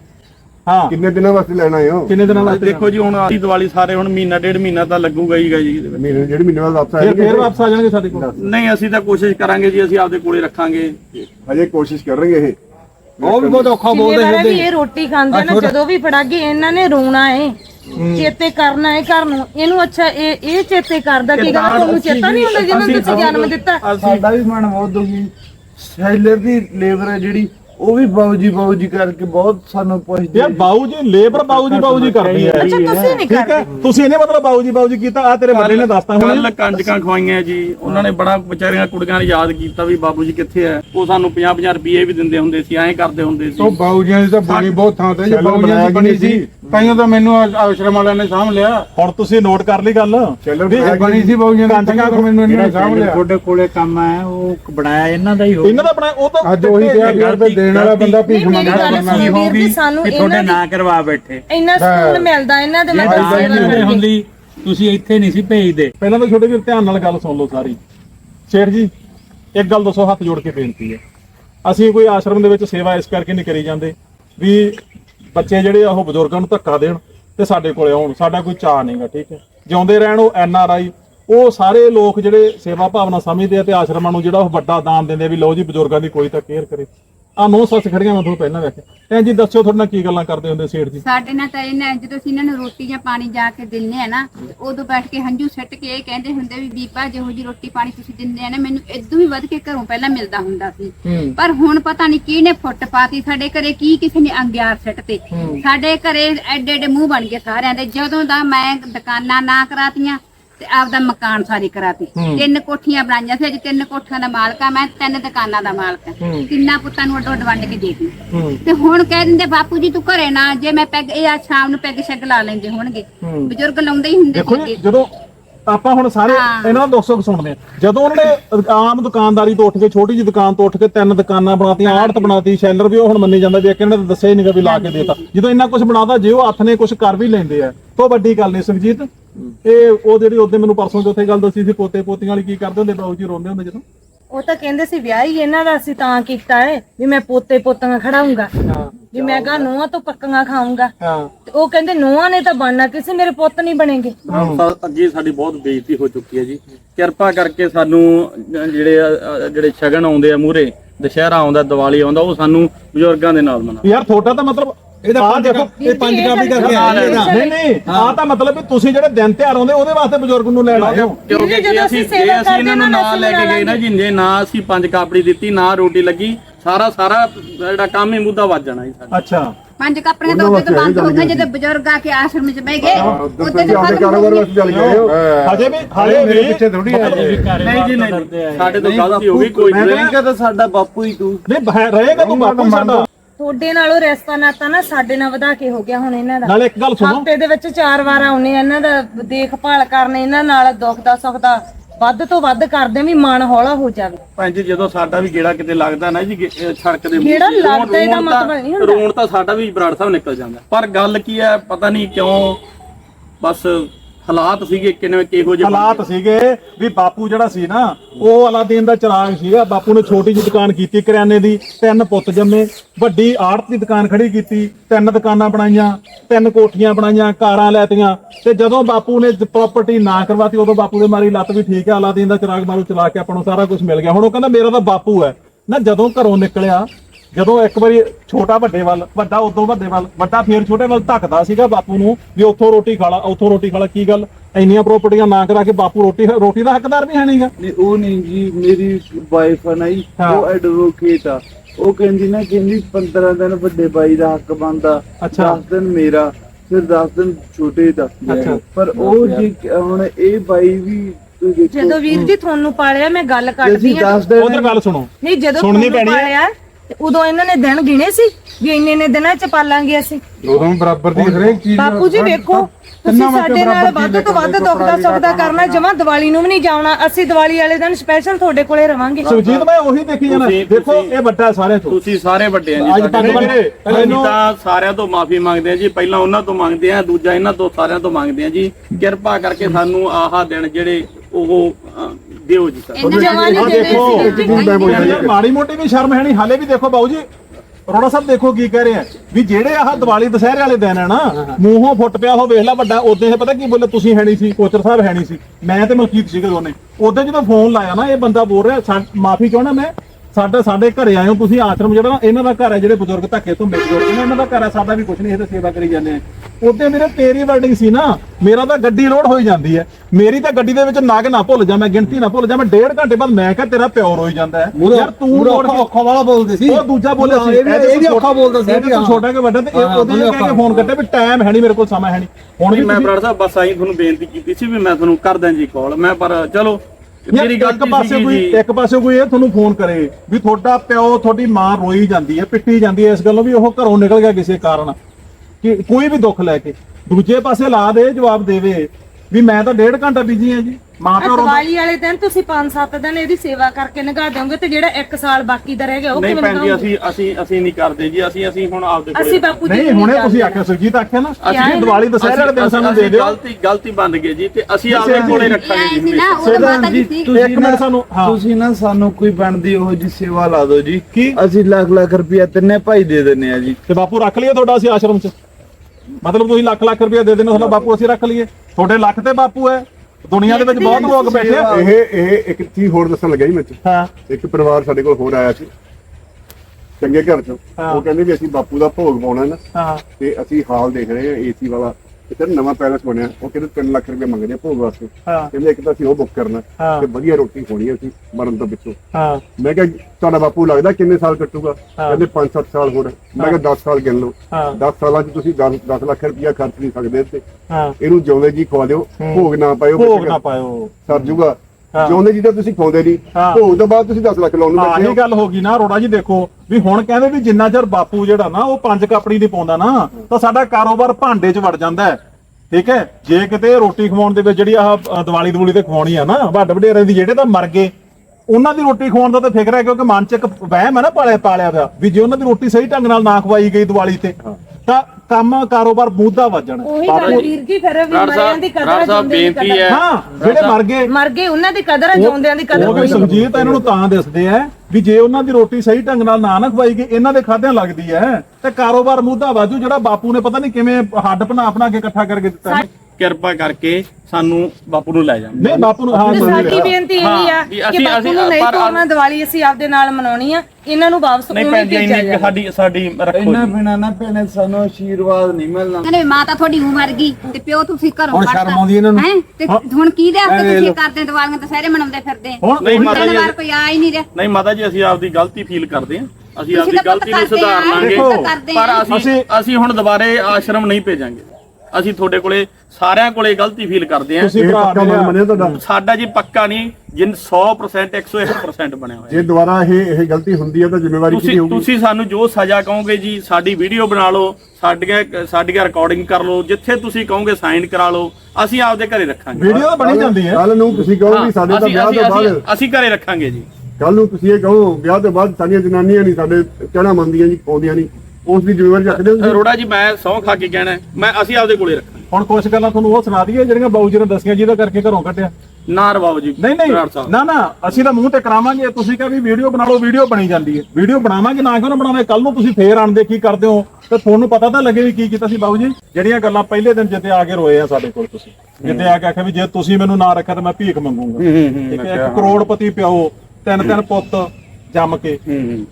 ਹਾਂ। ਕਿੰਨੇ ਦਿਨਾਂ ਵਾਸਤੇ ਲੈਣਾ ਹੈ? ਉਹ ਕਿੰਨੇ ਦਿਨਾਂ ਵਾਸਤੇ ਦੇਖੋ ਜੀ ਹੁਣ ਆਦੀ ਦੀਵਾਲੀ ਸਾਰੇ ਹੁਣ ਮਹੀਨਾ ਡੇਢ ਮਹੀਨਾ ਤਾਂ ਲੱਗੂਗਾ ਹੀ ਗਾ ਜੀ। ਇਹਦੇ ਵਿੱਚ। ਮਹੀਨੇ ਜਿਹੜੀ ਮਹੀਨੇ ਬਾਅਦ ਵਾਪਸ ਫਿਰ ਆਏਗੇ ਫਿਰ ਵਾਪਸ ਆ ਜਾਣਗੇ ਸਾਡੇ ਕੋਲ। ਨਹੀਂ ਅਸੀਂ ਤਾਂ ਕੋਸ਼ਿਸ਼ ਕਰਾਂਗੇ ਜੀ ਅਸੀਂ ਆਪਦੇ ਕੋਲੇ ਰੱਖਾਂਗੇ। ਹਜੇ ਕੋਸ਼ਿਸ਼ ਕਰ ਰਹੇ ਇਹ। ਉਹ ਵੀ ਬਹੁਤ ਔਖਾ ਜਿੰਨੇ ਬੋਲਦੇ ਵਾਰ ਵੀ ਹੁੰਦੇ ਇਹ ਰੋਟੀ ਖਾਂਦੇ ਨਾ ਜਦੋਂ ਵੀ ਫੜਾਗੇ ਇਹਨਾਂ ਨੇ ਰੋਣਾ ਏ। ਚੇਤੇ ਕਰਨਾ ਏ ਘਰ ਨੂੰ। ਇਹਨੂੰ ਅੱਛਾ ਇਹ ਇਹ ਚੇਤੇ ਕਰਦਾ ਕੀ ਗੱਲ ਤੁਹਾਨੂੰ ਚੇਤਾ ਨਹੀਂ ਹੁੰਦਾ ਜਿਹਨਾਂ ਨੂੰ ਤੁਸੀਂ ਜਨਮ ਦਿੱਤਾ। ਸਾਡਾ ਵੀ ਮਨ ਬਹੁਤ ਦੁਖੀ। ਸੈਲਰ ਦੀ ਲੇਬਰ ਹੈ ਜਿਹੜੀ। ਉਹ ਵੀ ਬਾਊਜੀ ਬਾਊਜੀ ਕਰਕੇ ਬਹੁਤ ਸਾਨੂੰ ਪੁੱਛਦੀ ਯਾਰ ਬਾਊ ਜੀ ਲੇਬਰ ਬਾਊ ਜੀ ਬਾਊ ਜੀ ਕਰਦੀ ਹੈ ਅੱਛਾ ਤੁਸੀਂ ਨਹੀਂ ਠੀਕ ਹੈ? ਕਰਦੇ। ਤੁਸੀਂ ਇਹਨੇ ਮਤਲਬ ਬਾਊ ਜੀ ਬਾਊ ਜੀ ਕੀਤਾ ਆ ਤੇਰੇ ਵੱਡੇ ਨੇ ਦੱਸਤਾ ਹੁਣ। ਕੱਲ ਕੰਜਕਾਂ ਖਵਾਈਆਂ ਜੀ। ਉਹਨਾਂ ਨੇ ਬੜਾ ਵਿਚਾਰੀਆਂ ਕੁੜੀਆਂ ਨੇ ਯਾਦ ਕੀਤਾ ਵੀ ਬਾਬੂ ਜੀ ਕਿੱਥੇ ਐ ਉਹ ਸਾਨੂੰ 50-50 ਰੁਪਏ ਵੀ ਦਿੰਦੇ ਹੁੰਦੇ ਸੀ ਐਂ ਕਰਦੇ ਹੁੰਦੇ ਸੀ। ਉਹ ਬਾਊਜੀਆਂ ਦੀ ਤਾਂ ਬਣੀ ਬਹੁਤ ਥਾਂ ਤੇ ਜੇ ਬਾਊਜੀਆਂ ਦੀ ਬਣੀ ਸੀ ਤਾਈਓ ਤਾਂ ਮੈਨੂੰ ਆ- ਆਸ਼ਰਮ ਵਾਲਿਆਂ ਨੇ ਸਾਂਭ ਲਿਆ। ਹੁਣ ਤੁਸੀਂ ਨੋਟ ਕਰ ਲਈ ਗੱਲ। ਵੀ ਬਣੀ ਸੀ ਬਾਊਜੀਆਂ ਦੀ ਤਾਈਓ ਤਾਂ ਮੈਨੂੰ ਇਹਨਾਂ ਨੇ ਸਾਂਭ ਲਿਆ। ਤੁਹਾਡੇ ਕੋਲੇ ਕੰਮ ਹੈ ਉਹ ਬਣਾਇਆ ਇਹਨਾਂ ਦਾ ਹੀ ਹੋ ਇਹਨਾਂ ਦਾ ਆਪਣਾ ਉਹ ਤਾਂ ਅੱਜ ਉਹੀ ਕਿਹਾ ਵੀ ਯਾਰ ਫਿਰ ਦੇਣ ਵਾਲਾ ਬੰਦਾ ਭੀਖ ਨਹੀਂ, ਮੇਰੀ ਮੰਗਦਾ ਗੱਲ ਸੁਣੋ ਵੀਰ ਜੀ ਸਾਨੂੰ ਕਿ ਤੁਹਾਡੇ ਇਹਨਾਂ ਨਾਂ ਕਰਵਾ ਬੈਠੇ। ਇੰਨਾ ਸਕੂਨ ਮਿਲਦਾ ਇਹਨਾਂ ਦੇ ਮੈਂ ਦੱਸ ਹੁੰਦੇ ਹੁੰਦੀ। ਤੁਸੀਂ ਇੱਥੇ ਨਹੀਂ ਸੀ ਭੇਜਦੇ। ਪਹਿਲਾਂ ਤਾਂ ਛੋਟੇ ਵੀਰ ਧਿਆਨ ਨਾਲ ਗੱਲ ਸੁਣ ਲਓ ਸਾਰੀ। ਸ਼ੇਰ ਜੀ ਇੱਕ ਗੱਲ ਦੱਸੋ ਹੱਥ ਜੋੜ ਕੇ ਬੇਨਤੀ ਹੈ। ਅਸੀਂ ਕੋਈ ਆਸ਼ਰਮ ਦੇ ਵਿੱਚ ਸੇਵਾ ਇਸ ਕਰਕੇ ਨਹੀਂ ਕਰੀ ਜਾਂਦੇ ਵੀ ਬੱਚੇ ਜਿਹੜੇ ਆ ਉਹ ਬਜ਼ੁਰਗਾਂ ਨੂੰ ਧੱਕਾ ਦੇਣ ਤੇ ਸਾਡੇ ਕੋਲੇ ਆਉਣ। ਸਾਡਾ ਕੋਈ ਚਾਹ ਨਹੀਂਗਾ ਠੀਕ ਹੈ? ਜਿਉਂਦੇ ਰਹਿਣ ਉਹ ਐਨ ਆਰ ਆਈ ਉਹ ਸਾਰੇ ਲੋਕ ਜਿਹੜੇ ਸੇਵਾ ਭਾਵਨਾ ਸਮਝਦੇ ਆ ਤੇ ਆਸ਼ਰਮਾਂ ਨੂੰ ਜਿਹੜਾ ਉਹ ਵੱਡਾ ਦਾਨ ਦਿੰਦੇ ਆ ਵੀ ਲਓ ਜੀ ਬਜ਼ੁਰਗਾਂ ਦੀ ਕੋਈ ਤਾਂ ਕੇਅਰ ਕਰੇ। ਆ ਨੋ ਸੱਸ ਖੜੀਆਂ ਮੈਂ ਤੁਹਾਨੂੰ ਪਹਿਲਾਂ ਵੇਖਿਆ। ਭੈਣ ਜੀ ਦੱਸੋ ਤੁਹਾਡੇ ਨਾਲ ਕੀ ਗੱਲਾਂ ਕਰਦੇ ਹੁੰਦੇ ਸੇਠ ਜੀ? ਸਾਡੇ ਨਾਲ ਤਾਂ ਇਹਨਾਂ ਜਦੋਂ ਅਸੀਂ ਇਹਨਾਂ ਨੂੰ ਰੋਟੀ ਜਾਂ ਪਾਣੀ ਜਾ ਕੇ ਦਿੰਨੇ ਆ ਨਾ ਤੇ ਉਦੋਂ ਬੈਠ ਕੇ ਹੰਝੂ ਸੱਟ ਕੇ ਇਹ ਕਹਿੰਦੇ ਹੁੰਦੇ ਵੀ ਬੀਪਾ ਜਿਹੋ ਜੀ ਰੋਟੀ ਪਾਣੀ ਤੁਸੀਂ ਦਿੰਦੇ ਆ ਨਾ ਮੈਨੂੰ ਇਦੋਂ ਵੀ ਵੱਧ ਕੇ ਘਰੋਂ ਪਹਿਲਾਂ ਮਿਲਦਾ ਹੁੰਦਾ ਸੀ। ਪਰ ਹੁਣ ਪਤਾ ਨਹੀਂ ਕਿਹਨੇ ਫੁੱਟ ਪਾਤੀ ਸਾਡੇ ਘਰੇ ਕੀ ਕਿਸੇ ਨੇ ਅੰਗਿਆਰ ਸੱਟ ਤੇ ਸਾਡੇ ਘਰੇ ਐਡੇ ਐਡੇ ਮੂੰਹ ਬਣ ਗਏ ਸਾਰਿਆਂ ਦੇ ਜਦੋਂ ਦਾ ਮੈਂ ਦੁਕਾਨਾਂ ਨਾ ਕਰਾਤੀਆਂ ਤੇ ਆਪਦਾ ਮਕਾਨ ਸਾਰੀ ਕਰਾਤੀ। ਤਿੰਨ ਕੋਠੀਆਂ ਬਣਾਈਆਂ ਸੀ ਅੱਜ ਤਿੰਨ ਕੋਠੀਆਂ ਦਾ ਮਾਲਕ ਆ ਮੈਂ ਤਿੰਨ ਦੁਕਾਨਾਂ ਦਾ ਮਾਲਕ ਆ। ਤਿੰਨਾਂ ਪੁੱਤਾਂ ਨੂੰ ਅੱਡੋ ਅੱਡ ਵੰਡ ਕੇ ਦੇ ਦਿੱਤੀ। ਤੇ ਹੁਣ ਕਹਿ ਦਿੰਦੇ ਬਾਪੂ ਜੀ ਤੂੰ ਘਰੇ ਨਾ ਜੇ ਮੈਂ ਪੈਗ ਇਹ ਆ ਸ਼ਾਮ ਨੂੰ ਪੈਗ ਸ਼ੈਗ ਲਾ ਲੈਂਦੇ ਹੋਣਗੇ। ਬਜ਼ੁਰਗ ਲਾਉਂਦੇ ਹੀ ਹੁੰਦੇ ਦੇਖੋ ਜਦੋਂ ਆਪਾਂ ਹੁਣ ਸਾਰੇ। ਇਹਨਾਂ ਦਾ ਦੁੱਖ ਸੁੱਖ ਸੁਣਦੇ ਆ ਜਦੋਂ ਉਹਨਾਂ ਨੇ ਆਮ ਦੁਕਾਨਦਾਰੀ ਤੋਂ ਉੱਠ ਕੇ ਛੋਟੀ ਜਿਹੀ ਦੁਕਾਨ ਤੋਂ ਉੱਠ ਕੇ ਤਿੰਨ ਦੁਕਾਨਾਂ ਬਣਾਤੀਆਂ ਆੜਤ ਬਣਾਤੀ ਸ਼ੈਲਰ ਵੀ ਉਹ ਹੁਣ ਮੰਨੀ ਜਾਂਦਾ ਵੀ ਇੱਕ ਇਹਨਾਂ ਨੇ ਦੱਸਿਆ ਹੀ ਨਹੀਂਗਾ ਵੀ ਲਾ ਕੇ ਦੇਤਾ। ਜਦੋਂ ਇੰਨਾ ਕੁਝ ਬਣਾਦਾ ਜੇ ਉਹ ਹੱਥ ਨੇ ਕੁਝ ਕਰ ਵੀ ਲੈਂਦੇ ਆ। ਤਾਂ ਵੱਡੀ ਗੱਲ ਨਹੀਂ ਸੁਖਜੀਤ ਇਹ ਉਹ ਜਿਹੜੀ ਉਹਦੇ ਮੈਨੂੰ ਪਰਸੋਂ ਚੌਥੇ ਗੱਲ ਦੱਸੀ ਸੀ ਪੋਤੇ ਪੋਤੀਆਂ ਵਾਲੀ ਕੀ ਕਰਦੇ ਹੁੰਦੇ ਬਾਊ ਜੀ ਰੋਂਦੇ ਹੁੰਦੇ ਜਦੋਂ? ਉਹ ਤਾਂ ਕਹਿੰਦੇ ਸੀ ਵਿਆਹ ਹੀ ਇਹਨਾਂ ਦਾ ਅਸੀਂ ਤਾਂ ਕੀਤਾ ਏ ਵੀ ਮੈਂ ਪੋਤੇ ਪੋਤਾਂ ਖੜਾਉਂਗਾ ਵੀ ਮੈਂ ਕਹਾ ਨੂੰਹਾਂ ਤੋਂ ਪੱਕੀਆਂ ਖਾਊਂਗਾ ਹਾਂ। ਤੇ ਉਹ ਕਹਿੰਦੇ ਨੂੰਹਾਂ ਨੇ ਤਾਂ ਬਣਨਾ ਕਿਸੇ ਮੇਰੇ ਪੁੱਤ ਨਹੀਂ ਬਣੇਗੇ। ਅੱਗੇ ਸਾਡੀ ਬਹੁਤ ਬੇਇੱਜ਼ਤੀ ਹੋ ਚੁੱਕੀ ਹੈ ਜੀ। ਕਿਰਪਾ ਕਰਕੇ ਸਾਨੂੰ ਜਿਹੜੇ ਆ- ਆ- ਜਿਹੜੇ ਸ਼ਗਨ ਆਉਂਦੇ ਆ ਮੂਰੇ ਦੁਸ਼ਹਿਰਾ ਆਉਂਦਾ ਦੀਵਾਲੀ ਆਉਂਦਾ ਉਹ ਸਾਨੂੰ ਬਜ਼ੁਰਗਾਂ ਦੇ ਨਾਲ ਮਨਾਓ। ਯਾਰ ਤੁਹਾਡਾ ਤਾਂ ਮਤਲਬ ਇਹਦਾ ਪੰਜ ਦੇਖੋ ਇਹ ਪੰਜ ਕਾਪੀ ਕਰਕੇ ਆਏ ਇਹਦਾ ਨਹੀਂ ਨਹੀਂ ਆ ਤਾਂ ਮਤਲਬ ਵੀ ਤੁਸੀਂ ਜਿਹੜੇ ਦਿਨ ਤਿਉਹਾਰ ਆਉਂਦੇ ਉਹਦੇ ਵਾਸਤੇ ਬਜ਼ੁਰਗ ਨੂੰ ਲੈਣ ਆਏ ਹੋ ਕਿਉਂਕਿ ਜਦੋਂ ਜੇ ਅਸੀਂ ਜੇ ਅਸੀਂ ਕਰਦੇ ਇਹਨਾਂ ਨੂੰ ਨਾ, ਨਾਲ ਲੈ ਕੇ ਗਏ ਨਾ ਜੀ ਜੇ ਨਾ ਅਸੀਂ ਪੰਜ ਕਾਪੜੀ ਦਿੱਤੀ ਨਾ ਰੋਟੀ ਲੱਗੀ ਸਾਰਾ ਸਾਰਾ ਜਿਹੜਾ ਕੰਮ ਹੀ ਮੁੱਦਾ ਵੱਜ ਜਾਣਾ ਜੀ ਸਾਡਾ। ਅੱਛਾ। ਪੰਜ ਕੱਪੜੇ ਤਾਂ ਉੱਤੇ ਤੋਂ ਬੰਦ ਹੋ ਗਏ ਜਦੋਂ ਬਜ਼ੁਰਗ ਆ ਕੇ ਆਸ਼ਰਮ 'ਚ ਬਹਿ ਗਏ ਤੁਸੀਂ ਤੋਂ ਵਾਸਤੇ ਚੱਲ ਗਏ ਹੋ। ਹਜੇ ਵੀ ਹਜੇ ਮੇਰੇ ਵੀ ਪਿੱਛੇ ਥੋੜੀ ਹੈ। ਨਹੀਂ ਜੀ ਨਹੀਂ। ਸਾਡੇ ਤੋਂ ਗਲਤੀ ਹੋ ਗਈ ਕੋਈ ਮੈਂ ਨਹੀਂ ਕਹਿੰਦਾ ਤਾਂ ਸਾਡਾ ਬਾਪੂ ਹੀ ਤੂੰ। ਨਹੀਂ ਬਹਿ- ਰਹੇਗਾ ਤੂੰ ਬਾਪੂ ਸਾਡਾ। ਤੁਹਾਡੇ ਨਾਲੋਂ ਰਿਸ਼ਤਾ ਨਾਤਾ ਨਾ ਸਾਡੇ ਨਾਲ ਵਧਾ ਕੇ ਹੋ ਗਿਆ ਹੁਣ ਇਹਨਾਂ ਦਾ। ਨਾਲੇ ਇੱਕ ਗੱਲ ਸੁਣੋ। ਹਫ਼ਤੇ ਦੇ ਵਿੱਚ ਚਾਰ ਵਾਰ ਆਉਨੇ ਆ ਇਹਨਾਂ ਦਾ ਦੇਖਭਾਲ ਕਰਨੇ ਇਹਨਾਂ ਨਾਲ ਦੁੱਖ ਦਾ ਸੁੱਖ ਦਾ। ਵੱਧ ਤੋਂ ਵੱਧ ਕਰਦੇ ਵੀ ਮਨ ਹੌਲਾ ਹੋ ਜਾਵੇ ਭੈਣ ਜੀ ਜਦੋਂ ਸਾਡਾ ਵੀ ਗੇੜਾ ਕਿਤੇ ਲੱਗਦਾ ਨਾ ਜੀ ਗੇ- ਸੜਕ ਦੇ ਮੂੰਹ ਗੇੜਾ ਤੇ, ਰੋਣ- ਲੱਗਦਾ ਇਹਦਾ ਰੋਣ ਤਾਂ- ਮਤਲਬ ਨਹੀਂ ਹੁੰਦਾ। ਰੋਣ ਤਾਂ ਸਾਡਾ ਵੀ ਬਰਾੜ ਸਾਹਿਬ ਨਿਕਲ ਜਾਂਦਾ ਪਰ ਗੱਲ ਕੀ ਹੈ ਪਤਾ ਨਹੀਂ ਕਿਉਂ ਬਸ ਹਾਲਾਤ ਸੀਗੇ ਕਿਵੇਂ ਕਿਹੋ ਜਿਹੇ ਹਾਲਾਤ ਸੀਗੇ ਵੀ ਬਾਪੂ ਜਿਹੜਾ ਸੀ ਨਾ ਉਹ ਅਲਾਦੀਨ ਦਾ ਚਿਰਾਗ ਸੀਗਾ। ਬਾਪੂ ਨੇ ਛੋਟੀ ਜਿਹੀ ਦੁਕਾਨ ਕੀਤੀ ਕਰਿਆਨੇ ਦੀ ਤਿੰਨ ਪੁੱਤ ਜੰਮੇ। ਵੱਡੀ ਆੜਤ ਦੀ ਦੁਕਾਨ ਖੜੀ ਕੀਤੀ ਤਿੰਨ ਦੁਕਾਨਾਂ ਬਣਾਈਆਂ ਤਿੰਨ ਕੋਠੀਆਂ ਬਣਾਈਆਂ ਕਾਰਾਂ ਲੈਤੀਆਂ। ਤੇ ਜਦੋਂ ਬਾਪੂ ਨੇ ਪ੍ਰਾਪਰਟੀ ਨਾ ਕਰਵਾਤੀ ਉਦੋਂ ਬਾਪੂ ਦੇ ਮਾਰੀ ਲੱਤ ਵੀ ਠੀਕ ਹੈ ਅਲਾਦੀਨ ਦਾ ਚਿਰਾਗ ਮਾਰੂ ਚਲਾ ਕੇ ਆਪਾਂ ਨੂੰ ਸਾਰਾ ਕੁਝ ਮਿਲ ਗਿਆ। ਹੁਣ ਉਹ ਕਹਿੰਦਾ ਮੇਰਾ ਤਾਂ ਬਾਪੂ ਹੈ। ਨਾ ਜਦੋਂ ਘਰੋਂ ਨਿਕਲਿਆ ਜਦੋਂ ਇੱਕ ਵਾਰੀ ਛੋਟਾ ਵੱਡੇ ਵੱਲ ਵੱਡਾ ਉਦੋਂ ਵੱਡੇ ਵੱਲ ਵੱਡਾ ਫੇਰ ਛੋਟੇ ਵੱਲ ਧੱਕਦਾ ਸੀਗਾ ਬਾਪੂ ਨੂੰ ਵੀ ਉੱਥੋਂ ਰੋਟੀ ਖਾ ਲਾ ਉੱਥੋਂ ਰੋਟੀ ਖਾ ਲਾ ਕੀ ਗੱਲ ਇੰਨੀਆਂ ਪ੍ਰਾਪਰਟੀਆਂ ਨਾ ਕਰਾ ਕੇ ਬਾਪੂ ਰੋਟੀ ਰੋਟੀ ਦਾ ਹੱਕਦਾਰ ਵੀ ਹੈ ਨਹੀਂਗਾ ਨਹੀਂ ਉਹ ਨਹੀਂ ਜੀ ਮੇਰੀ ਵਾਈਫ ਆ ਨਾ ਜੀ ਹਾਂ। ਉਹ ਐਡਵੋਕੇਟ ਆ ਉਹ ਕਹਿੰਦੀ ਨਾ ਕਹਿੰਦੀ 15 ਦਿਨ ਵੱਡੇ ਬਾਈ ਦਾ ਹੱਕ ਬਣਦਾ ਅੱਛਾ। 10 ਦਿਨ ਮੇਰਾ ਫਿਰ 10 ਦਿਨ ਛੋਟੇ ਦਾ ਅੱਛਾ। ਪਰ ਉਹ ਜੀ ਹੁਣ ਇਹ ਬਾਈ ਵੀ ਤੁਸੀਂ ਦੇਖੋ ਜਦੋਂ ਵੀਰ ਜੀ ਤੁਹਾਨੂੰ ਪਾਲਿਆ ਮੈਂ ਗੱਲ ਜੇ ਅਸੀਂ ਆ 10 ਦਿਨ ਉਧਰ ਗੱਲ ਸੁਣੋ ਨਹੀਂ ਜਦੋਂ ਸੁਣਨੀ ਤੁਹਾਨੂੰ ਪੈਣੀ ਹੈ। ਪਾਲਿਆ ਤੇ ਉਦੋਂ ਇਹਨਾਂ ਨੇ ਦਿਨ ਗਿਣੇ ਸੀ ਵੀ ਇੰਨੇ ਇੰਨੇ ਦਿਨਾਂ ਚ ਪਾਲਾਂਗੇ ਅਸੀਂ। ਉਦੋਂ ਬਰਾਬਰ ਦੀ ਹਰੇਕ ਚੀਜ਼ ਬਾਪੂ ਜੀ ਵੇਖੋ ਤੁਸੀਂ ਸਾਡੇ ਨਾਲ ਵੱਧ ਤੋਂ ਵੱਧ ਦੁੱਖ ਦਾ ਸੁੱਖ ਦਾ ਕਰਨਾ ਜਮਾ ਦੀਵਾਲੀ ਨੂੰ ਵੀ ਨਹੀਂ ਜਾਣਾ ਅਸੀਂ ਦੀਵਾਲੀ ਵਾਲੇ ਦਿਨ ਸਪੈਸ਼ਲ ਤੁਹਾਡੇ ਕੋਲੇ ਰਵਾਂਗੇ। ਸੁਜੀਤ ਮੈਂ ਉਹੀ ਦੇਖੀ ਜਾਣਾ ਦੇਖੋ ਇਹ ਵੱਡਾ ਸਾਰਿਆਂ ਤੋਂ। ਤੁਸੀਂ ਸਾਰੇ ਵੱਡੇ ਆ ਜੀ ਅੱਜ ਸਾਡੇ ਤੱਕ ਨਾਲ। ਵੀਰੇ, ਅਸੀਂ ਤਾਂ ਸਾਰਿਆਂ ਤੋਂ ਮਾਫੀ ਮੰਗਦੇ ਆ ਜੀ ਪਹਿਲਾਂ ਉਹਨਾਂ ਤੋਂ ਮੰਗਦੇ ਆ ਦੂਜਾ ਇਹਨਾਂ ਤੋਂ ਸਾਰਿਆਂ ਤੋਂ ਮੰਗਦੇ ਆ ਜੀ। ਕਿਰਪਾ ਕਰਕੇ ਸਾਨੂੰ ਆਹ ਦਿਨ ਜਿਹੜੇ ਉਹ ਦਿਓ ਜੀ ਸਰ। ਇਹਨਾਂ ਜਵਾਨ ਦੇਖੋ, ਮਾੜੀ ਮੋਟੀ ਵੀ ਸ਼ਰਮ ਹੈ ਨਹੀਂ ਹਾਲੇ ਵੀ ਦੇਖੋ ਬਾਊ ਜੀ ਅਰੋੜਾ ਸਾਹਿਬ ਦੇਖੋ ਕੀ ਕਹਿ ਰਹੇ ਆ। ਵੀ ਜਿਹੜੇ ਆਹ ਦੀਵਾਲੀ ਦੁਸਹਿਰੇ ਵਾਲੇ ਦਿਨ ਹੈ ਨਾ ਮੂੰਹੋਂ ਫੁੱਟ ਪਿਆ ਉਹ ਵੇਖ ਲੈ ਵੱਡਾ ਉਦੋਂ ਪਤਾ ਕੀ ਬੋਲੇ ਤੁਸੀਂ ਹੈ ਨਹੀਂ ਸੀ ਕੋਚਰ ਸਾਹਿਬ ਹੈ ਨਹੀਂ ਸੀ। ਮੈਂ ਤੇ ਮਲਕੀਤ ਸੀਗੇ ਦੋਨੇ। ਉਦੋਂ ਜਦੋਂ ਫੋਨ ਲਾਇਆ ਨਾ ਇਹ ਬੰਦਾ ਬੋਲ ਰਿਹਾ ਮਾਫੀ ਚਾਹਣਾ ਮੈਂ ਸਾਡੇ ਸਾਡੇ ਘਰੇ ਹੋ ਤੁਸੀਂ ਆਸ਼ਰਮ ਜਿਹੜਾ ਨਾ ਇਹਨਾਂ ਦਾ ਘਰ ਹੈ ਜਿਹੜੇ ਬਜ਼ੁਰਗ ਧੱਕੇ ਤੋਂ ਬਜ਼ੁਰਗ ਨੇ ਇਹਨਾਂ ਦਾ ਘਰ ਹੈ ਸਾਡਾ ਵੀ ਕੁਝ ਨਹੀਂ ਇਹ ਤਾਂ ਸੇਵਾ ਕਰੀ ਜਾਂਦੇ ਆ। ਉਦੋਂ ਮੇਰੇ ਤੇਰੀ ਵਰਡਿੰਗ ਸੀ ਨਾ ਮੇਰਾ ਤਾਂ ਗੱਡੀ ਲੋਡ ਹੋਈ ਜਾਂਦੀ ਹੈ। ਮੇਰੀ ਤਾਂ ਗੱਡੀ ਦੇ ਵਿੱਚ ਨਗ ਨਾ ਭੁੱਲ ਜਾ ਮੈਂ ਗਿਣਤੀ ਨਾ ਭੁੱਲ ਜਾ ਮੈਂ ਡੇਢ ਘੰਟੇ ਬਾਅਦ ਮੈਂ ਕਿਹਾ ਤੇਰਾ ਪਿਓ ਰੋਈ ਜਾਂਦਾ ਹੈ। ਯਾਰ ਤੂੰ ਮੋੜ ਕੇ ਔਖਾ ਵਾਲਾ ਬੋਲਦੇ ਸੀ। ਉਹ ਦੂਜਾ ਬੋਲਿਆ ਸੀ। ਇਹ ਵੀ- ਔਖਾ ਬੋਲਦਾ ਸੀ, ਇਹ। ਛੋਟਾ ਕਿ ਵੱਡਾ ਤੇ ਉਹਦੇ ਉਹਨੇ ਕਹਿ ਕੇ ਔਖਾ ਫੋਨ ਕੱਟਿਆ ਵੀ ਟਾਈਮ ਹੈ ਨਹੀਂ ਮੇਰੇ ਕੋਲ ਸਮਾਂ ਹੈ ਨਹੀਂ ਹੁਣ ਵੀ ਮੈਂ ਬਰਾੜ ਸਾਹਿਬ ਬਸ ਆਈ ਤੁਹਾਨੂੰ ਬੇਨਤੀ ਕੀਤੀ ਸੀ ਵੀ ਮੈਂ ਤੁਹਾਨੂੰ ਕਰ ਦਾਂ ਜੀ ਕਾਲ ਮੈਂ ਪਰ ਚਲੋ ਯਾਰ ਮੇਰੀ ਇੱਕ ਪਾਸੇ ਕੋਈ ਇੱਕ ਪਾਸੇ ਕੋਈ ਇਹ ਤੁਹਾਨੂੰ ਫੋਨ ਕਰੇ ਵੀ ਤੁਹਾਡਾ ਪਿਓ ਤੁਹਾਡੀ ਮਾਂ ਰੋਈ ਜਾਂਦੀ ਹੈ ਪਿੱਟੀ ਜਾਂਦੀ ਹੈ ਇਸ ਗੱਲੋਂ ਵੀ ਉਹ ਘਰੋਂ ਨਿਕਲ ਗਿਆ ਕਿਸੇ ਕਾਰਨ। ਕਿ ਕੋਈ ਵੀ ਦੁੱਖ ਲੈ ਕੇ। ਦੂਜੇ ਪਾਸੇ ਲਾ ਦੇ ਜਵਾਬ ਦੇਵੇ। ਵੀ ਮੈਂ ਤਾਂ ਡੇਢ ਘੰਟਾ ਬਿਜ਼ੀ ਹਾਂ ਜੀ ਮਾਂ ਪਿਓ ਰੋਂਦਾ ਦੀਵਾਲੀ ਵਾਲੇ ਦਿਨ ਤੁਸੀਂ 5-7 ਦਿਨ ਇਹਦੀ ਸੇਵਾ ਕਰਕੇ ਨਿਗਾ ਦਿਓਗੇ ਤੇ ਜਿਹੜਾ 1 ਸਾਲ ਬਾਕੀ ਦਾ ਰਹਿ ਗਿਆ ਉਹ ਨਹੀਂ ਕਿਵੇਂ ਭੈਣ ਜੀ ਨਿਭਾਓਗੇ? ਅਸੀਂ ਅਸੀਂ ਅਸੀਂ ਨਹੀਂ ਕਰਦੇ ਜੀ ਅਸੀਂ ਅਸੀਂ ਹੁਣ ਆਪਦੇ ਕੋਲੇ ਅਸੀਂ ਬਾਪੂ ਜੀ ਨਹੀਂ ਨੂੰ ਹੁਣੇ ਤੁਸੀਂ। ਆਖਿਆ ਸੁਰਜੀਤ ਆਖਿਆ ਨਾ ਅਸੀਂ- ਦੀਵਾਲੀ ਦੁਸਹਿਰੇ ਵਾਲੇ ਦਿਨ ਸਾਨੂੰ ਦੇ ਦਿਓ ਗਲਤੀ ਗਲਤੀ ਬਣ ਗਈ ਜੀ ਤੇ ਅਸੀਂ ਆਪਦੇ ਕੋਲੇ ਰੱਖਾਂਗੇ ਜੀ ਸੀ ਨਾ ਮਾਤਾ ਜੀ ਸੀ ਤੁਸੀਂ ਇੱਕ ਮਿੰਟ ਨਾ- ਸਾਨੂੰ- ਹਾਂ। ਤੁਸੀਂ ਨਾ ਸਾਨੂੰ ਕੋਈ ਬਣਦੀ ਉਹ ਜੀ ਸੇਵਾ ਲਾ ਦਿਓ ਜੀ ਕੀ? ਅਸੀਂ ਲੱਖ ਲੱਖ ਰੁਪਇਆ ਤਿੰਨੇ ਭਾਈ ਦੇ ਦਿੰਨੇ ਆ ਜੀ ਤੇ ਬਾਪੂ ਰੱਖ ਲਈਏ ਤੁਹਾਡਾ ਅਸੀਂ ਆਸ਼ਰਮ 'ਚ ਮਤਲਬ ਤੁਸੀਂ ਲੱਖ ਲੱਖ ਰੁਪਏ ਦੇ ਦੇਣਾ ਤੁਹਾਡਾ ਬਾਪੂ ਅਸੀਂ ਰੱਖ ਲਈਏ ਤੁਹਾਡੇ ਲੱਖ ਤੇ ਬਾਪੂ ਹੈ। ਦੁਨੀਆ ਦੇ ਵਿੱਚ ਬਹੁਤ ਲੋਕ ਬੈਠੇ ਆ। ਇਹ ਇਹ ਇੱਕ ਚੀਜ਼ ਹੋਰ ਦੱਸਣ ਲੱਗਾ ਜੀ ਮੈਂ ਹਾਂ। ਇੱਕ ਪਰਿਵਾਰ ਸਾਡੇ ਕੋਲ ਹੋਰ ਆਇਆ ਸੀ। ਚੰਗੇ ਘਰ ਚੋਂ। ਉਹ ਕਹਿੰਦੇ ਵੀ ਅਸੀਂ ਬਾਪੂ ਦਾ ਭੋਗ ਪਾਉਣਾ ਨਾ। ਹਾਂ। ਤੇ ਅਸੀਂ ਹਾਲ ਦੇਖ ਰਹੇ ਹਾਂ ਏਸੀ ਵਾਲਾ ਇੱਥੇ ਨਵਾਂ ਪੈਲਸ ਬਣਿਆ। ਉਹ ਕਹਿੰਦੇ 3 ਲੱਖ ਰੁਪਏ ਮੰਗਦੇ ਆ ਭੋਗ ਵਾਸਤੇ। ਹਾਂ। ਕਹਿੰਦੇ ਇੱਕ ਤਾਂ ਅਸੀਂ ਉਹ ਬੁੱਕ ਕਰਨਾ। ਹਾਂ। ਤੇ ਵਧੀਆ ਰੋਟੀ ਖਾਣੀ ਅਸੀਂ ਮਰਨ ਤੋਂ ਪਿੱਛੋਂ। ਹਾਂ। ਮੈਂ ਕਿਹਾ ਤੁਹਾਡਾ ਬਾਪੂ ਲੱਗਦਾ ਕਿੰਨੇ ਸਾਲ ਕੱਟੂਗਾ? ਕਹਿੰਦੇ 5-7 ਸਾਲ ਹੋਰ। ਮੈਂ ਕਿਹਾ 10 ਸਾਲ ਗਿਣ ਲਓ। ਹਾਂ। 10 ਸਾਲਾਂ 'ਚ ਤੁਸੀਂ 10 10 ਲੱਖ ਰੁਪਇਆ ਖਰਚ ਨਹੀਂ ਸਕਦੇ ਤੇ ਹਾਂ। ਇਹਨੂੰ ਜਿਉਂਦੇ ਜੀ ਖਵਾ ਦਿਓ। ਭੋਗ ਨਾ ਪਾਇਓ ਭੋਗ ਨਾ ਪਾਇਓ। ਸਰ ਜੂਗਾ। ਜਿਉਂਦੇ ਜੀ ਤਾਂ ਤੁਸੀਂ ਖਾਉਂਦੇ ਨਹੀਂ ਹਾਂ। ਭੋਗ ਤੋਂ ਬਾਅਦ ਤੁਸੀਂ 10 ਲੱਖ ਲਾਉਣ ਨੂੰ ਬੈਠੇ ਆਹੀ ਗੱਲ ਹੋ ਗਈ ਨਾ ਅਰੋੜਾ ਜੀ ਦੇਖੋ ਵੀ ਹੁਣ ਕਹਿੰਦੇ ਵੀ ਜਿੰਨਾ ਚਿਰ ਬਾਪੂ ਜਿਹੜਾ ਨਾ ਉਹ ਪੰਜ ਕਾਪੜੀ ਦੀ ਪਾਉਂਦਾ ਨਾ ਤਾਂ ਸਾਡਾ ਕਾਰੋਬਾਰ ਭਾਂਡੇ 'ਚ ਵੜ ਜਾਂਦਾ ਹੈ। ਠੀਕ ਹੈ? ਜੇ ਕਿਤੇ ਰੋਟੀ ਖਵਾਉਣ ਦੇ ਵਿੱਚ ਜਿਹੜੀ ਆਹ ਅ, ਦੀਵਾਲੀ ਦਵੂਲੀ ਤੇ ਖਵਾਉਣੀ ਆ ਨਾ ਵੱਡ ਵਡੇਰੇ ਦੀ ਜਿਹੜੇ ਤਾਂ ਮਰ ਗਏ ਉਹਨਾਂ ਦੀ ਰੋਟੀ ਖਵਾਉਣ ਦਾ ਤਾਂ ਫਿਕਰ ਹੈ ਕਿਉਂਕਿ ਮਨ 'ਚ ਇੱਕ ਵਹਿਮ ਹੈ ਨਾ ਪਾਲਿਆ ਪਾਲਿਆ ਪਿਆ ਵੀ ਜੇ ਉਹਨਾਂ ਦੀ ਰੋਟੀ ਸਹੀ ਢੰਗ ਨਾਲ ਨਾ ਖਵਾਈ ਗਈ ਦੀਵਾਲੀ ਤੇ ਤਾਂ ਕੰਮ ਕਾਰੋਬਾਰ ਮੂਧਾ ਵੱਜਣ। ਉਹੀ ਗੱਲ ਵੀਰ ਜੀ ਫਿਰ ਵੀ ਮਰਿਆਂ ਦੀ ਕਦਰ ਜਿਉਂਦਿਆਂ ਦੀ ਬੇਨਤੀ ਕਦਰ। ਹੈ ਹਾਂ ਜਿਹੜੇ ਮਰ ਗਏ। ਮਰ ਗਏ ਉਹਨਾਂ ਦੀ ਕਦਰ ਹੈ ਜਿਉਂਦਿਆਂ ਦੀ ਕਦਰ ਉਹ ਵੀ ਕੋਈ ਨਹੀਂ ਸੰਜੀਤ ਇਹਨਾਂ ਨੂੰ ਤਾਂ ਦੱਸਦੇ ਆ ਵੀ ਜੇ ਉਹਨਾਂ ਦੀ ਰੋਟੀ ਸਹੀ ਢੰਗ ਨਾਲ ਨਾ ਨਾ ਖਵਾਈ ਗਈ ਇਹਨਾਂ ਦੇ ਖਾਦਿਆਂ ਲੱਗਦੀ ਹੈ ਤੇ ਕਾਰੋਬਾਰ ਮੁੱਦਾ ਵਾਜੂ ਜਿਹੜਾ ਬਾਪੂ ਨੇ ਪਤਾ ਨਹੀਂ ਕਿਵੇਂ ਹੱਡ ਬਣਾ ਬਣਾ ਕੇ ਇਕੱਠਾ ਕਰਕੇ ਦਿੱਤਾ। ਕਿਰਪਾ ਕਰਕੇ ਸਾਨੂੰ ਬਾਪੂ ਨੂੰ ਲੈ ਜਾਣ ਨਹੀਂ ਬਾਪੂ ਨੂੰ ਹਾਂ ਤੇ ਸਾਡੀ। ਬੇਨਤੀ ਇਹ ਹਾਂ, ਆ ਕਿ ਅਸੀਂ- ਬਾਪੂ ਅਸੀਂ ਨੂੰ ਨਹੀਂ ਤੋੜਨਾ ਦੀਵਾਲੀ ਅਸੀਂ ਆਪਦੇ ਨਾਲ ਮਨਾਉਣੀ ਆ ਇਹਨਾਂ ਨੂੰ ਵਾਪਸ ਨਹੀਂ ਭੈਣ ਜੀ ਇੰਨੀ ਸਾਡੀ ਸਾਡੀ ਰੱਖੋ ਜੀ। ਬਿਨਾ ਨਾ ਭੈਣੇ ਸਾਨੂੰ ਆਸ਼ੀਰਵਾਦ ਨਹੀਂ ਮਿਲਣਾ ਕਹਿੰਦੇ ਮਾਤਾ ਤੁਹਾਡੀ ਉਮਰ ਗਈ ਤੇ ਪਿਓ ਤੁਸੀਂ ਘਰੋਂ ਹੁਣ ਕੱਢਤਾ। ਸ਼ਰਮ ਆਉਂਦੀ ਇਹਨਾਂ ਨੂੰ। ਹੈਂ? ਤੇ ਹੁਣ ਕੀ ਦੇ ਹੱਥ ਤੁਸੀਂ ਕਰਦੇ ਦੀਵਾਲੀਆਂ ਦੁਸਹਿਰੇ ਮਨਾਉਂਦੇ ਫਿਰਦੇ ਹੁਣ ਨਹੀਂ ਮਾਤਾ ਜੀ ਕੋਈ ਆ ਹੀ ਨਹੀਂ ਰਿਹਾ ਨਹੀਂ ਮਾਤਾ ਜੀ ਅਸੀਂ ਆਪਦੀ ਗਲਤੀ ਫੀਲ ਕਰਦੇ ਹਾਂ ਅਸੀਂ ਆਪਦੀ ਤਾਂ ਗਲਤੀ ਨੂੰ ਸੁਧਾਰ ਆ, ਲਾਂਗੇ ਪਰ ਆ। ਅਸੀਂ- ਅਸੀਂ ਹੁਣ ਦੁਬਾਰੇ ਆਸ਼ਰਮ ਨਹੀਂ ਭੇਜਾਂਗੇ ਅਸੀਂ ਤੁਹਾਡੇ ਕੋਲੇ ਸਾਰਿਆਂ ਕੋਲੇ ਗਲਤੀ ਫੀਲ ਕਰਦੇ ਹਾਂ। ਤੁਸੀਂ ਭਰਾ ਪੱਕਾ ਮੇਰਾ ਮੰਨਿਆ ਤੁਹਾਡਾ? ਸਾਡਾ ਜੀ ਪੱਕਾ ਨਹੀਂ ਜਿੰਨ 100% 101% ਬਣਿਆ ਹੋਇਆ। ਜੇ ਦੁਬਾਰਾ ਇਹ ਇਹ ਗਲਤੀ ਹੁੰਦੀ ਹੈ ਤਾਂ ਜ਼ਿੰਮੇਵਾਰੀ ਕਿਹਦੀ ਤੁਸੀਂ ਹੋਊਗੀ? ਤੁਸੀਂ ਸਾਨੂੰ ਜੋ ਸਜ਼ਾ ਕਹੋਗੇ ਜੀ ਸਾਡੀ ਵੀਡੀਓ ਬਣਾ ਲਓ ਸਾਡੀਆਂ ਸਾਡੀਆਂ ਰਿਕਾਰਡਿੰਗ ਕਰ ਲਓ ਜਿੱਥੇ ਤੁਸੀਂ ਕਹੋਗੇ ਸਾਈਨ ਕਰਾ ਲਓ ਅਸੀਂ ਆਪਦੇ ਘਰੇ ਰੱਖਾਂਗੇ। ਵੀਡੀਓ ਬਣੀ ਜਾਂਦੀ ਹੈ। ਕੱਲ ਨੂੰ ਤੁਸੀਂ ਕਹੋ ਵੀ ਸਾਡੇ ਤਾਂ ਅਸੀਂ- ਵਿਆਹ ਤੋਂ ਅਸੀਂ- ਬਾਅਦ ਅਸੀਂ- ਅਸੀਂ ਘਰੇ ਰੱਖਾਂਗੇ ਜੀ। ਕੱਲ ਨੂੰ ਤੁਸੀਂ ਇਹ ਕਹੋ ਵਿਆਹ ਤੋਂ ਬਾਅਦ ਸਾਡੀਆਂ ਜਨਾਨੀਆਂ ਨਹੀਂ ਸਾਡੇ ਕਹਿਣਾ ਮੰਨਦੀਆਂ ਜੀ ਪਾਉਂਦੀਆਂ ਨਹੀਂ। ਉਸ ਦੀ ਜ਼ਿੰਮੇਵਾਰੀ ਰੱਖਦੇ ਹੋ ਅਰੋੜਾ ਜੀ ਮੈਂ ਸਹੁੰ ਖਾ ਕੇ ਕਹਿਣਾ ਹੈ, ਮੈਂ ਅਸੀਂ ਆਪਦੇ ਕੋਲੇ ਰੱਖਾਂਗੇ। ਹੁਣ ਕੁਝ ਗੱਲਾਂ ਤੁਹਾਨੂੰ ਉਹ ਸੁਣਾ ਦਈਏ ਜਿਹੜੀਆਂ ਬਾਊ ਜੀ ਨੇ ਦੱਸੀਆਂ ਜਿਹਦਾ ਕਰਕੇ ਘਰੋਂ ਕੱਢਿਆ। ਨਾ ਰਵਾਓ ਜੀ ਨਹੀਂ ਬਰਾੜ ਨਹੀਂ ਸਾਹਿਬ। ਨਾ ਨਾ ਅਸੀਂ ਤਾਂ ਮੂੰਹ ਤੇ ਕਰਾਵਾਂਗੇ। ਤੁਸੀਂ ਕਿਹਾ ਵੀ ਵੀਡੀਓ ਬਣਾ ਲਓ ਵੀਡੀਓ ਬਣੀ ਜਾਂਦੀ ਹੈ। ਵੀਡੀਓ ਬਣਾਵਾਂਗੇ ਨਾ ਕਿਉਂ ਨਾ ਬਣਾਵੇ ਕੱਲ ਨੂੰ ਤੁਸੀਂ ਫੇਰ ਆਣਦੇ ਕੀ ਕਰਦੇ ਹੋ? ਤੇ ਤੁਹਾਨੂੰ ਪਤਾ ਤਾਂ ਲੱਗੇ ਵੀ ਕੀ ਕੀਤਾ ਸੀ ਬਾਬੂ ਜੀ। ਜਿਹੜੀਆਂ ਗੱਲਾਂ ਪਹਿਲੇ ਦਿਨ ਜਿੱਤੇ ਆ ਕੇ ਰੋਏ ਆ ਸਾਡੇ ਕੋਲ ਤੁਸੀਂ। ਜਿੱਤੇ ਆ ਕੇ ਆਖਿਆ ਵੀ ਜੇ ਤੁਸੀਂ ਮੈਨੂੰ ਨਾ ਰੱਖਿਆ ਤਾਂ ਮੈਂ ਭੀਖ ਮੰਗੂੰਗਾ। ਠੀਕ ਹੈ ਇੱਕ ਕਰੋੜਪਤੀ ਪਿਓ ਤਿੰਨ ਤਿੰਨ ਪੁੱਤ ਜੰਮ ਕੇ।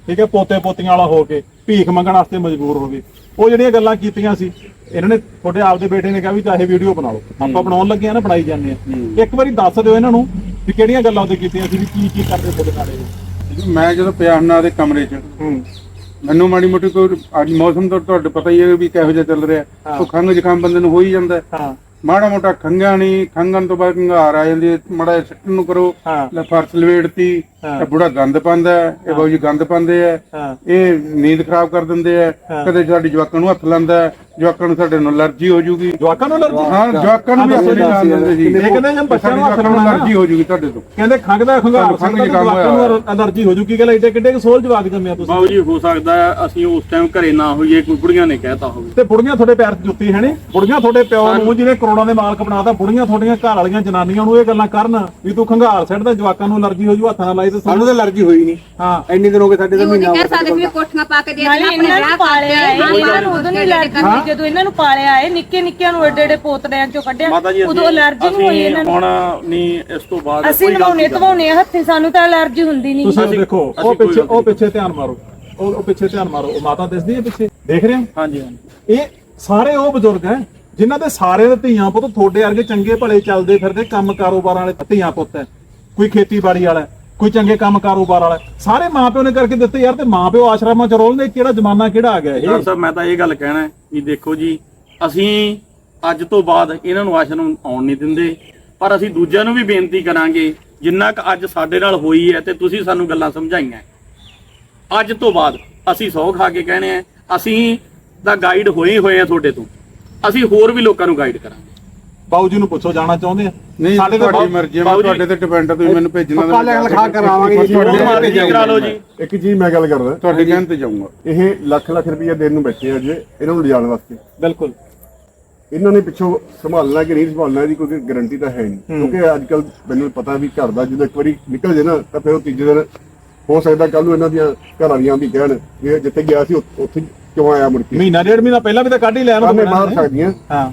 ਠੀਕ ਹੈ ਪੋਤੇ ਪੋਤੀਆਂ ਵਾਲਾ ਹੋ ਕੇ ਭੀਖ ਮੰਗਣ ਵਾਸਤੇ ਮਜਬੂਰ ਹੋ ਗਏ। ਉਹ ਜਿਹੜੀਆਂ ਗੱਲਾਂ ਕੀਤੀਆਂ ਸੀ ਇਹਨਾਂ ਨੇ ਤੁਹਾਡੇ ਆਪਦੇ ਬੇਟੇ ਨੇ ਕਿਹਾ ਵੀ ਚਾਹੇ ਵੀਡੀਓ ਬਣਾ ਲਓ। ਆਪਾਂ ਬਣਾਉਣ ਲੱਗੇ ਆ ਨਾ ਬਣਾਈ ਜਾਂਦੇ ਆ। ਇੱਕ ਵਾਰੀ ਦੱਸ ਦਿਓ ਇਹਨਾਂ ਨੂੰ ਵੀ ਕਿਹੜੀਆਂ ਗੱਲਾਂ ਉਹਦੇ ਕੀਤੀਆਂ ਸੀ ਵੀ ਕੀ ਕੀ ਕਰਦੇ ਤੁਹਾਡੇ ਨਾਲ ਮੈਂ ਜਦੋਂ ਪਿਆ ਹੁੰਦਾ ਦੇ ਕਮਰੇ 'ਚ ਮੈਨੂੰ ਮਾੜੀ ਮੋਟੀ ਕੋਈ ਅੱਜ ਮੌਸਮ ਤਾਂ ਤੁਹਾਡੇ ਪਤਾ ਹੀ ਹੈ ਵੀ ਕਿਹੋ ਜਿਹਾ ਚੱਲ ਰਿਹਾ। ਉਹ ਖੰਘ ਜ਼ੁਕਾਮ ਬੰਦੇ ਨੂੰ ਹੋ ਹੀ ਜਾਂਦਾ। ਹੈ। ਮਾੜਾ ਮੋਟਾ ਨਹੀਂ ਖੰਘਣ ਤੋਂ ਬਾਅਦ ਘੰਗਾਰ ਆ ਜਾਂਦੀ ਮਾੜਾ ਸਿੱਟਣ ਨੂੰ ਕਰੋ। ਲੈ ਫਰਸ਼ ਲਵੇੜਤੀ ਇਹ ਬੁੜਾ ਗੰਦ ਪਾਉਂਦਾ ਹੈ, ਇਹ ਬਾਊ ਜੀ ਗੰਦ ਪਾਉਂਦੇ ਆ ਹਾਂ। ਇਹ ਨੀਂਦ ਖਰਾਬ ਕਰ ਦਿੰਦੇ ਆ ਕਦੇ ਸਾਡੀ ਜਵਾਕਾਂ ਨੂੰ ਹੱਥ ਲਾਉਂਦਾ ਹੈ, ਜਵਾਕਾਂ ਨੂੰ ਸਾਡੇ ਨੂੰ ਅਲਰਜੀ ਹੋ ਜੂਗੀ। ਜਵਾਕਾਂ ਨੂੰ ਅਲਰਜੀ? ਹਾਂ ਜਵਾਕਾਂ ਨੂੰ ਵੀ ਹੱਥ ਨਹੀਂ ਦਿੰਦੇ ਜੀ। ਇਹ ਕਹਿੰਦੇ ਜੇ ਬੱਚਿਆਂ ਨੂੰ ਹੱਥ ਲਾਉਣਾ। ਅਲਰਜੀ ਹੋ ਜੂਗੀ ਤੁਹਾਡੇ ਤੋਂ। ਕਹਿੰਦੇ ਖੰਘ ਦਾ ਖੰਘਾਰ ਖੰਘ ਜ਼ੁਕਾਮ ਜਵਾਕਾਂ ਨੂੰ ਅਲਰਜੀ ਹੋ ਜੂ ਕੀ ਗੱਲ ਐਡੇ ਕਿੱਡੇ ਕੁ ਸੋਲ ਜਵਾਕ ਜੰਮਿਆ ਤੁਸੀਂ। ਬਾਬੂ ਜੀ ਹੋ ਸਕਦਾ ਹੈ ਅਸੀਂ ਉਸ ਟਾਈਮ ਘਰੇ ਨਾ ਹੋਈਏ ਕੋਈ ਬੁੜੀਆਂ ਨੇ ਕਹਿਤਾ ਹੋਵੇ। ਤੇ ਬੁੜੀਆਂ ਤੁਹਾਡੇ ਪੈਰ 'ਚ ਜੁੱਤੀ ਹੈ ਨੀ? ਬੁੜੀਆਂ ਤੁਹਾਡੇ ਪਿਓ ਨੂੰ ਜਿਹਨੇ ਕਰੋੜਾਂ ਦੇ ਮਾਲਕ ਬਣਾਤਾ ਬੁੜੀਆਂ ਤੁਹਾਡੀਆਂ ਘਰ ਵਾਲੀਆਂ ਜਨਾਨੀਆਂ ਨੂੰ ਇਹ ਗੱਲਾਂ ਕਰਨ ਵੀ ਤੂੰ ਖੰਗਾਲ ਸਿੱਟਦਾ ਜਵਾਕਾਂ ਨੂੰ ਅਲਰਜੀ ਹੋ ਜੂ ਹੱਥਾਂ ਨਾਲ ਲਾਈ ਤੇ ਸਾਨੂੰ ਤਾਂ ਅਲਰਜੀ ਹੋਈ ਨਹੀਂ। ਹਾਂ। ਇੰਨੇ ਦਿਨ ਹੋ ਗਏ ਸਾਡੇ ਤਾਂ ਮਹੀਨਾ ਕਹਿ ਸਕਦੇ ਵੀ ਕੋਠੀਆਂ ਪਾ ਕੇ ਦੇ ਨਾਲੇ ਆਪਣੇ ਇਹਨਾਂ ਨੂੰ ਵਿਆਹ ਪਾਲਿਆ ਹੈ ਕਰਦੇ ਆ। ਇਹਨਾਂ ਨੂੰ ਉਦੋਂ ਨਹੀਂ ਅਲਰਜੀ ਹੋਈ ਜਦੋਂ ਇਹਨਾਂ ਨੂੰ ਪਾਲਿਆ ਹੈ ਨਿੱਕੇ ਨਿੱਕਿਆਂ ਨੂੰ ਏਡੇ ਏਡੇ ਪੋਤੜਿਆਂ ਚੋਂ ਕੱਢਿਆ। ਮਾਤਾ ਜੀ ਉਦੋਂ ਅਲਰਜੀ ਨਹੀਂ ਹੋਈ ਇਹਨਾਂ ਨੂੰ। ਹੁਣ ਨਹੀਂ ਇਸ ਤੋਂ ਬਾਅਦ ਅਸੀਂ ਨਵਾਉਣੇ ਧਵਾਉਣੇ ਆ ਹੱਥੀਂ ਸਾਨੂੰ ਤਾਂ ਅਲਰਜੀ ਹੁੰਦੀ ਨਹੀਂ। ਤੁਸੀਂ ਦੇਖੋ ਉਹ ਅਸੀਂ ਕੋਈ ਪਿੱਛੇ ਉਹ ਪਿੱਛੇ ਧਿਆਨ ਮਾਰੋ। ਉਹ ਉਹ ਪਿੱਛੇ ਧਿਆਨ ਮਾਰੋ। ਉਹ ਮਾਤਾ ਦਿਸਦੀ ਹੈ ਪਿੱਛੇ। ਦੇਖ ਰਹੇ ਹੋ? ਹਾਂਜੀ ਹਾਂਜੀ। ਇਹ ਸਾਰੇ ਉਹ ਬਜ਼ੁਰਗ ਹੈ ਜਿਨ੍ਹਾਂ ਦੇ ਸਾਰੇ ਦੇ ਧੀਆਂ ਪੁੱਤ ਤੁਹਾਡੇ ਵਰਗੇ ਚੰਗੇ ਭਲੇ ਚੱਲਦੇ ਫਿਰਦੇ ਕੰਮ ਕਾਰੋਬਾਰ ਵਾਲੇ ਧੀਆਂ ਪੁੱਤ ਹੈ। ਕੋਈ ਖੇਤੀਬਾੜੀ ਵਾਲਾ ਹੈ, ਕੋਈ ਚੰਗੇ ਕੰਮ ਕਾਰੋਬਾਰ ਵਾਲਾ। ਸਾਰੇ ਮਾਪਿਓ ਨੇ ਕਰਕੇ ਦਿੱਤੇ ਯਾਰ ਤੇ ਮਾਪਿਓ ਆਸ਼ਰਮਾਂ ਚ ਰੋਲਦੇ ਕਿਹੜਾ ਜ਼ਮਾਨਾ ਕਿਹੜਾ ਆ ਗਿਆ ਇਹ ਡਾਕਟਰ ਸਾਹਿਬ ਮੈਂ ਤਾਂ ਇਹ ਗੱਲ ਕਹਿਣਾ ਹੈ ਵੀ ਦੇਖੋ ਜੀ ਅਸੀਂ ਅੱਜ ਤੋਂ ਬਾਅਦ ਇਹਨਾਂ ਨੂੰ ਆਸ਼ਰਮ ਆਉਣ ਨਹੀਂ ਦਿੰਦੇ ਪਰ ਅਸੀਂ ਦੂਜਿਆਂ ਨੂੰ ਵੀ ਬੇਨਤੀ ਕਰਾਂਗੇ ਜਿੰਨਾ ਕੁ ਅੱਜ ਸਾਡੇ ਨਾਲ ਹੋਈ ਹੈ ਤੇ ਤੁਸੀਂ ਸਾਨੂੰ ਗੱਲਾਂ ਸਮਝਾਈਆਂ। ਅੱਜ ਤੋਂ ਬਾਅਦ ਅਸੀਂ ਸੌ ਖਾ ਕੇ ਕਹਿਣੇ ਆ ਅਸੀਂ ਤਾਂ ਗਾਈਡ ਹੋਏ ਹੀ ਹੋਏ ਆ ਤੁਹਾਡੇ ਤੋਂ ਅਸੀਂ ਹੋਰ ਵੀ ਲੋਕਾਂ ਨੂੰ ਗਾਈਡ ਕਰਾਂਗੇ ਬਾਊ ਜੀ ਨੂੰ ਪੁੱਛੋ ਜਾਣਾ ਚਾਹੁੰਦੇ ਆ ਨਹੀਂ ਸਾਡੇ ਤਾਂ ਤੁਹਾਡੀ ਮਰਜ਼ੀ ਹੈ ਮੈਂ ਜੀ- ਤੁਹਾਡੇ ਤੇ ਡਿਪੈਂਡ ਆ ਤੁਸੀਂ ਮੈਨੂੰ ਭੇਜਣਾ ਪੱਕਾ ਲਿਖ ਲਿਖਾ ਕਰਾਵਾਂਗੇ ਜੀ। ਤੁਹਾਡੇ ਹੋਰ ਤੇ ਕਰਾ ਲਓ ਜੀ। ਇੱਕ ਚੀਜ਼ ਮੈਂ ਗੱਲ ਕਰਦਾ। ਤੁਹਾਡੇ ਕਹਿਣ ਤੇ ਜਾਊਂਗਾ। ਇਹ ਲੱਖ ਲੱਖ ਰੁਪਏ ਦੇਣ ਨੂੰ ਬੈਠੇ ਆ ਜੇ ਇਹਨਾਂ ਨੂੰ ਲਿਜਾਣ ਵਾਸਤੇ। ਬਿਲਕੁਲ। ਇਹਨਾਂ ਨੇ ਪਿੱਛੋਂ ਸੰਭਾਲਣਾ ਕਿ ਨਹੀਂ ਸੰਭਾਲਣਾ ਇਹਦੀ ਕੋਈ ਗਾਰੰਟੀ ਤਾਂ ਹੈ ਨਹੀਂ। ਕਿਉਂਕਿ ਅੱਜ ਕੱਲ ਮੈਨੂੰ ਪਤਾ ਵੀ ਘਰ ਦਾ ਜਦੋਂ ਇੱਕ ਵਾਰੀ ਨਿਕਲ ਜੇ ਨਾ ਤਾਂ ਫਿਰ ਉਹ ਤੀਜੇ ਦਿਨ ਹੋ ਸਕਦਾ ਕੱਲ ਨੂੰ ਇਹਨਾਂ ਦੀਆਂ ਘਰ ਵਾਲੀਆਂ ਵੀ ਕਹਿਣ ਵੀ ਇਹ ਜਿੱਥੇ ਗਿਆ ਸੀ ਉੱਥ- ਉੱਥੇ ਕਿਉਂ ਆਇਆ ਮੁੜ ਕੇ? ਮਹੀਨਾ ਡੇਢ ਮਹੀਨਾ ਪਹਿਲਾਂ ਵੀ ਤਾਂ ਕੱਢ ਹੀ ਲਿਆ ਨਾ ਸਾਹਮਣੇ ਮਾਰ ਸਕਦੀਆਂ। ਹਾਂ।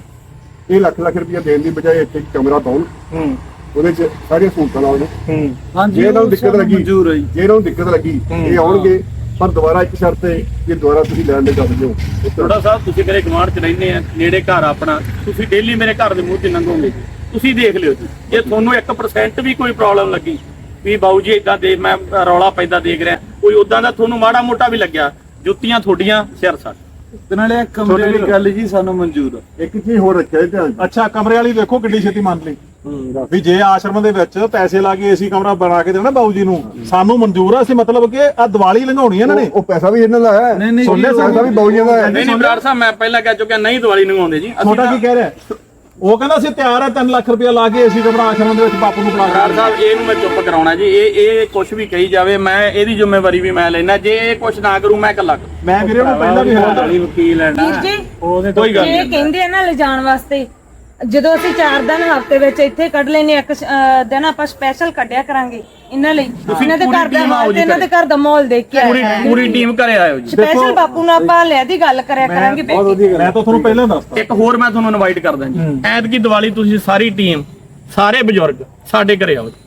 ਇਹ ਲੱਖ ਲੱਖ ਰੁਪਏ ਦੇਣ ਦੀ ਬਜਾਏ ਇੱਥੇ ਇੱਕ ਕਮਰਾ ਪਾਉਣ ਹੂੰ। ਉਹਦੇ ਚ ਸਾਰੀਆਂ ਸਹੂਲਤਾਂ ਲਾਉਣ ਹੂੰ। ਜੇ ਇਹਨਾਂ ਨੂੰ ਦਿੱਕਤ ਲੱਗੀ ਜੇ। ਇਹਨਾਂ ਨੂੰ ਦਿੱਕਤ ਲੱਗੀ ਇਹ ਆਉਣਗੇ ਪਰ ਦੁਬਾਰਾ ਇੱਕ ਸ਼ਰਤ ਹੈ ਕਿ ਦੁਬਾਰਾ ਤੁਸੀਂ ਲੈਣ ਦੇ ਦਿਓ ਥੋੜਾ ਸਾਹਿਬ ਤੁਸੀਂ ਮੇਰੇ ਗਵਾਂਢ ਚ ਰਹਿੰਦੇ ਆ ਨੇੜੇ ਘਰ ਆਪਣਾ। ਤੁਸੀਂ ਡੇਲੀ ਮੇਰੇ ਘਰ ਦੇ ਮੂੰਹ ਤੇ ਲੰਘੋਗੇ ਤੁਸੀਂ ਦੇਖ ਲਿਓ ਜੀ। ਜੇ ਤੁਹਾਨੂੰ 1% ਵੀ ਕੋਈ ਪ੍ਰੋਬਲਮ ਲੱਗੀ ਵੀ ਬਾਊ ਜੀ ਇਦਾਂ ਦੇ ਮੈਂ ਰੌਲਾ ਪੈਂਦਾ ਦੇਖ ਰਿਹਾ ਕੋਈ ਉਦਾਂ ਦਾ ਤੁਹਾਨੂੰ ਮਾੜਾ ਮੋਟਾ ਵੀ ਲੱਗਿਆ ਜੁੱਤੀਆਂ ਤੁਹਾਡੀਆਂ ਸਿਰ ਸੱਟ। ਤੇ ਨਾਲੇ ਇਹ ਕਮਰੇ ਦੀ ਗੱਲ ਜੀ ਸਾਨੂੰ ਮਨਜ਼ੂਰ ਆ। ਇੱਕ ਚੀਜ਼ ਹੋਰ ਰੱਖਿਆ ਇਹ ਧਿਆਨ 'ਚ। ਅੱਛਾ ਕਮਰੇ ਵਾਲੀ ਦੇਖੋ ਕਿੱਡੀ ਛੇਤੀ ਮੰਨ ਲਈ। ਵੀ ਜੇ ਆਸ਼ਰਮ ਦੇ ਵਿੱਚ ਪੈਸੇ ਲਾ ਕੇ ਏਸੀ ਕਮਰਾ ਬਣਾ ਕੇ ਦੇਣਾ ਬਾਊ ਜੀ ਨੂੰ ਸਾਨੂੰ ਮਨਜ਼ੂਰ ਆ ਸੀ ਮਤਲਬ ਕਿ ਆ ਦੀਵਾਲੀ ਲੰਘਾਉਣੀ ਇਹਨਾਂ ਨੇ। ਉਹ ਪੈਸਾ ਵੀ ਇਹਨਾਂ ਦਾ ਹੈ। ਨਹੀਂ, ਨਹੀਂ, ਜੀ, ਪੈਸਾ ਵੀ ਬੌਲੀਆਂ ਦਾ ਹੈ। ਨਹੀਂ ਨਹੀਂ ਬਰਾੜ ਸਾਹਿਬ ਮੈਂ ਪਹਿਲਾਂ ਕਹਿ ਚੁੱਕਿਆ ਨਹੀਂ ਦੀਵਾਲੀ ਨੂੰ ਆਉਂਦੇ ਜੀ। ਅਸੀਂ ਛੋਟਾ ਤਾਂ- ਕੀ ਕਹਿ ਰਿਹਾ? ਉਹ ਕਹਿੰਦਾ ਅਸੀਂ ਤਿਆਰ ਆ 3 ਲੱਖ ਰੁਪਇਆ ਲਾ ਕੇ ਏਸੀ ਕਮਰਾ ਆਸ਼ਰਮ ਦੇ ਵਿੱਚ ਬਾਪੂ ਨੂੰ ਬਰਾੜ ਕੇ ਸਾਹਿਬ ਇਹਨੂੰ ਮੈਂ ਚੁੱਪ ਕਰਾਉਣਾ ਜੀ ਇਹ ਇਹ ਕੁਝ ਵੀ ਕਹੀ ਜਾਵੇ ਮੈਂ ਇਹਦੀ ਜ਼ਿੰਮੇਵਾਰੀ ਵੀ ਮੈਂ ਲੈਣਾ ਜੇ ਇਹ ਕੁਝ ਨਾ ਕਰੂੰ ਮੈਂ ਇਕੱਲਾ ਕਰੂੰ। ਮੈਂ ਵੀਰੇ ਨੂੰ ਪਹਿਲਾਂ ਵੀ ਵਾਲੀ ਵਕੀਲ ਹੈ ਨਾ। ਵੀਰ ਜੀ ਉਹਦੇ ਕੋਈ ਗੱਲ ਇਹ ਕਹਿੰਦੇ ਆ ਨਾ ਲਿਜਾਣ ਵਾਸਤੇ ਜਦੋਂ ਅਸੀਂ 4 ਦਿਨ ਹਫ਼ਤੇ ਵਿੱਚ ਇੱਥੇ ਕੱਢ ਲੈਨੇ ਇੱਕ ਅਹ, ਦਿਨ ਆਪਾਂ ਸਪੈਸ਼ਲ ਕੱਢਿਆ ਕਰਾਂਗੇ ਇਹਨਾਂ ਲਈ। ਇਹਨਾਂ ਦੇ ਘਰ ਦਾ team ਆਓ ਹਾਲ ਜੀ ਤੇ ਇਹਨਾਂ ਦੇ ਘਰ। ਦਾ ਮਾਹੌਲ ਦੇਖ ਕੇ ਪੂਰੀ ਪੂਰੀ ਟੀਮ ਘਰੇ ਆਇਓ ਜੀ। ਸਪੈਸ਼ਲ ਬਾਪੂ ਨਾਲ ਆਪਾਂ ਲਿਆ ਦੀ ਗੱਲ ਕਰਿਆ ਕਰਾਂਗੇ ਬੈਠ ਕੇ। ਮੈਂ ਤਾਂ ਤੁਹਾਨੂੰ ਪਹਿਲਾਂ ਦੱਸਤਾ। ਇੱਕ ਹੋਰ ਮੈਂ ਤੁਹਾਨੂੰ ਇਨਵਾਈਟ ਕਰਦਾ ਜੀ। ਐਤਕੀ ਦੀਵਾਲੀ ਤੁਸੀਂ ਸਾਰੀ ਟੀਮ ਸਾਰੇ ਬਜ਼ੁਰਗ ਸਾਡੇ ਘਰੇ ਆਓ ਜੀ।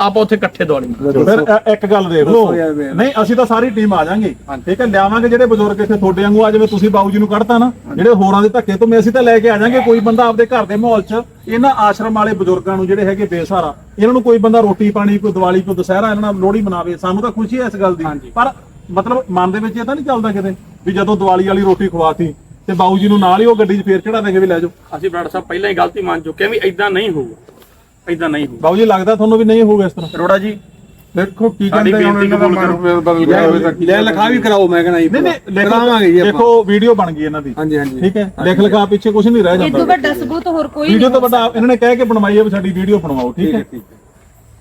ਆਪਾਂ ਉੱਥੇ ਇਕੱਠੇ ਦੀਵਾਲੀ ਮਨਾਵਾਂਗੇ। ਫਿਰ ਇੱਕ ਗੱਲ ਦੇਖ ਲਓ। ਨਹੀਂ ਅਸੀਂ ਤਾਂ ਸਾਰੀ ਟੀਮ ਆ ਜਾਾਂਗੇ। ਠੀਕ ਹੈ ਲਿਆਵਾਂਗੇ ਜਿਹੜੇ ਬਜ਼ੁਰਗ ਇੱਥੇ ਤੁਹਾਡੇ ਵਾਂਗੂ ਆ ਜਿਵੇਂ ਤੁਸੀਂ ਬਾਊ ਜੀ ਨੂੰ ਕੱਢਤਾ ਨਾ ਜਿਹੜੇ ਹੋਰਾਂ ਦੇ ਧੱਕੇ ਤੋਂ ਮੈਂ ਅਸੀਂ ਤਾਂ ਲੈ ਕੇ ਆ ਜਾਾਂਗੇ। ਕੋਈ ਬੰਦਾ ਆਪਦੇ ਘਰ ਦੇ ਮਾਹੌਲ 'ਚ ਇਹਨਾਂ ਆਸ਼ਰਮ ਵਾਲੇ ਬਜ਼ੁਰਗਾਂ ਨੂੰ ਜਿਹੜੇ ਹੈਗੇ ਬੇਸਹਾਰਾ ਇਹਨਾਂ ਨੂੰ ਕੋਈ ਬੰਦਾ ਰੋਟੀ ਪਾਣੀ ਕੋਈ ਦੀਵਾਲੀ ਕੋਈ ਦੁਸਹਿਰਾ ਇਹਨਾਂ ਨਾਲ ਲੋਹੜੀ ਮਨਾਵੇ ਸਾਨੂੰ ਤਾਂ ਖੁਸ਼ੀ ਹੈ ਇਸ ਗੱਲ ਦੀ। ਪਰ ਮਤਲਬ ਮਨ ਦੇ ਵਿੱਚ ਇਹ ਤਾਂ ਨਹੀਂ ਚੱਲਦਾ ਕਿਤੇ ਵੀ ਜਦੋਂ ਦੀਵਾਲੀ ਵਾਲੀ ਰੋਟੀ ਖਵਾਤੀ ਤੇ ਬਾਊ ਜੀ ਨੂੰ ਨਾਲ ਹੀ ਉਹ ਗੱਡੀ 'ਚ ਫੇਰ ਚੜਾ ਦੇਗੇ ਵੀ ਲੈ ਜਾਓ। ਅਸੀਂ ਬਰਾੜ ਸਾਹਿਬ ਪਹਿਲਾਂ ਹੀ ਗਲਤੀ ਮੰਨ ਚੁੱਕੇ ਹਾਂ ਵੀ ਇਦਾਂ ਨਹੀਂ ਹੋਊਗਾ। ਇਦਾਂ ਨਹੀਂ ਹੋਊਗਾ। ਬਾਊ ਜੀ ਲੱਗਦਾ ਤੁਹਾਨੂੰ ਵੀ ਨਹੀਂ ਹੋਊਗਾ ਇਸ ਤਰ੍ਹਾਂ? ਅਰੋੜਾ ਜੀ। ਦੇਖੋ ਕੀ ਸਾਡੀ ਕਹਿੰਦੇ ਹੁਣ ਬੇਨਤੀ ਇਹਨਾਂ ਦਾ ਕਬੂਲ ਮਨ ਬਦਲ ਗਿਆ ਹੋਵੇ ਤਾਂ ਕੀ ਲੈ ਲਿਖਾ ਵੀ ਕਰਾਓ ਮੈਂ ਕਹਿੰਦਾ ਜੀ ਨਹੀਂ ਨਹੀਂ ਕਰਾਵਾਂਗੇ ਜੀ ਦੇਖੋ ਆਪਾਂ। ਦੇਖੋ ਵੀਡੀਓ ਬਣ ਗਈ ਇਹਨਾਂ ਦੀ। ਹਾਂਜੀ ਹਾਂਜੀ। ਠੀਕ ਹੈ? ਲਿਖ ਲਿਖਾ ਪਿੱਛੇ ਕੁਝ ਨਹੀਂ ਰਹਿ ਇਹ ਤੋਂ ਜਾਂਦਾ। ਵੱਡਾ ਸਬੂਤ ਹੋਰ ਕੋਈ ਵੀਡੀਓ ਨਹੀਂ ਤੋਂ ਵੱਡਾ ਇਹਨਾਂ ਨੇ ਕਹਿ ਕੇ ਬਣਵਾਈ ਹੈ ਵੀ ਸਾਡੀ ਵੀਡੀਓ ਬਣਵਾਓ ਠੀਕ ਹੈ।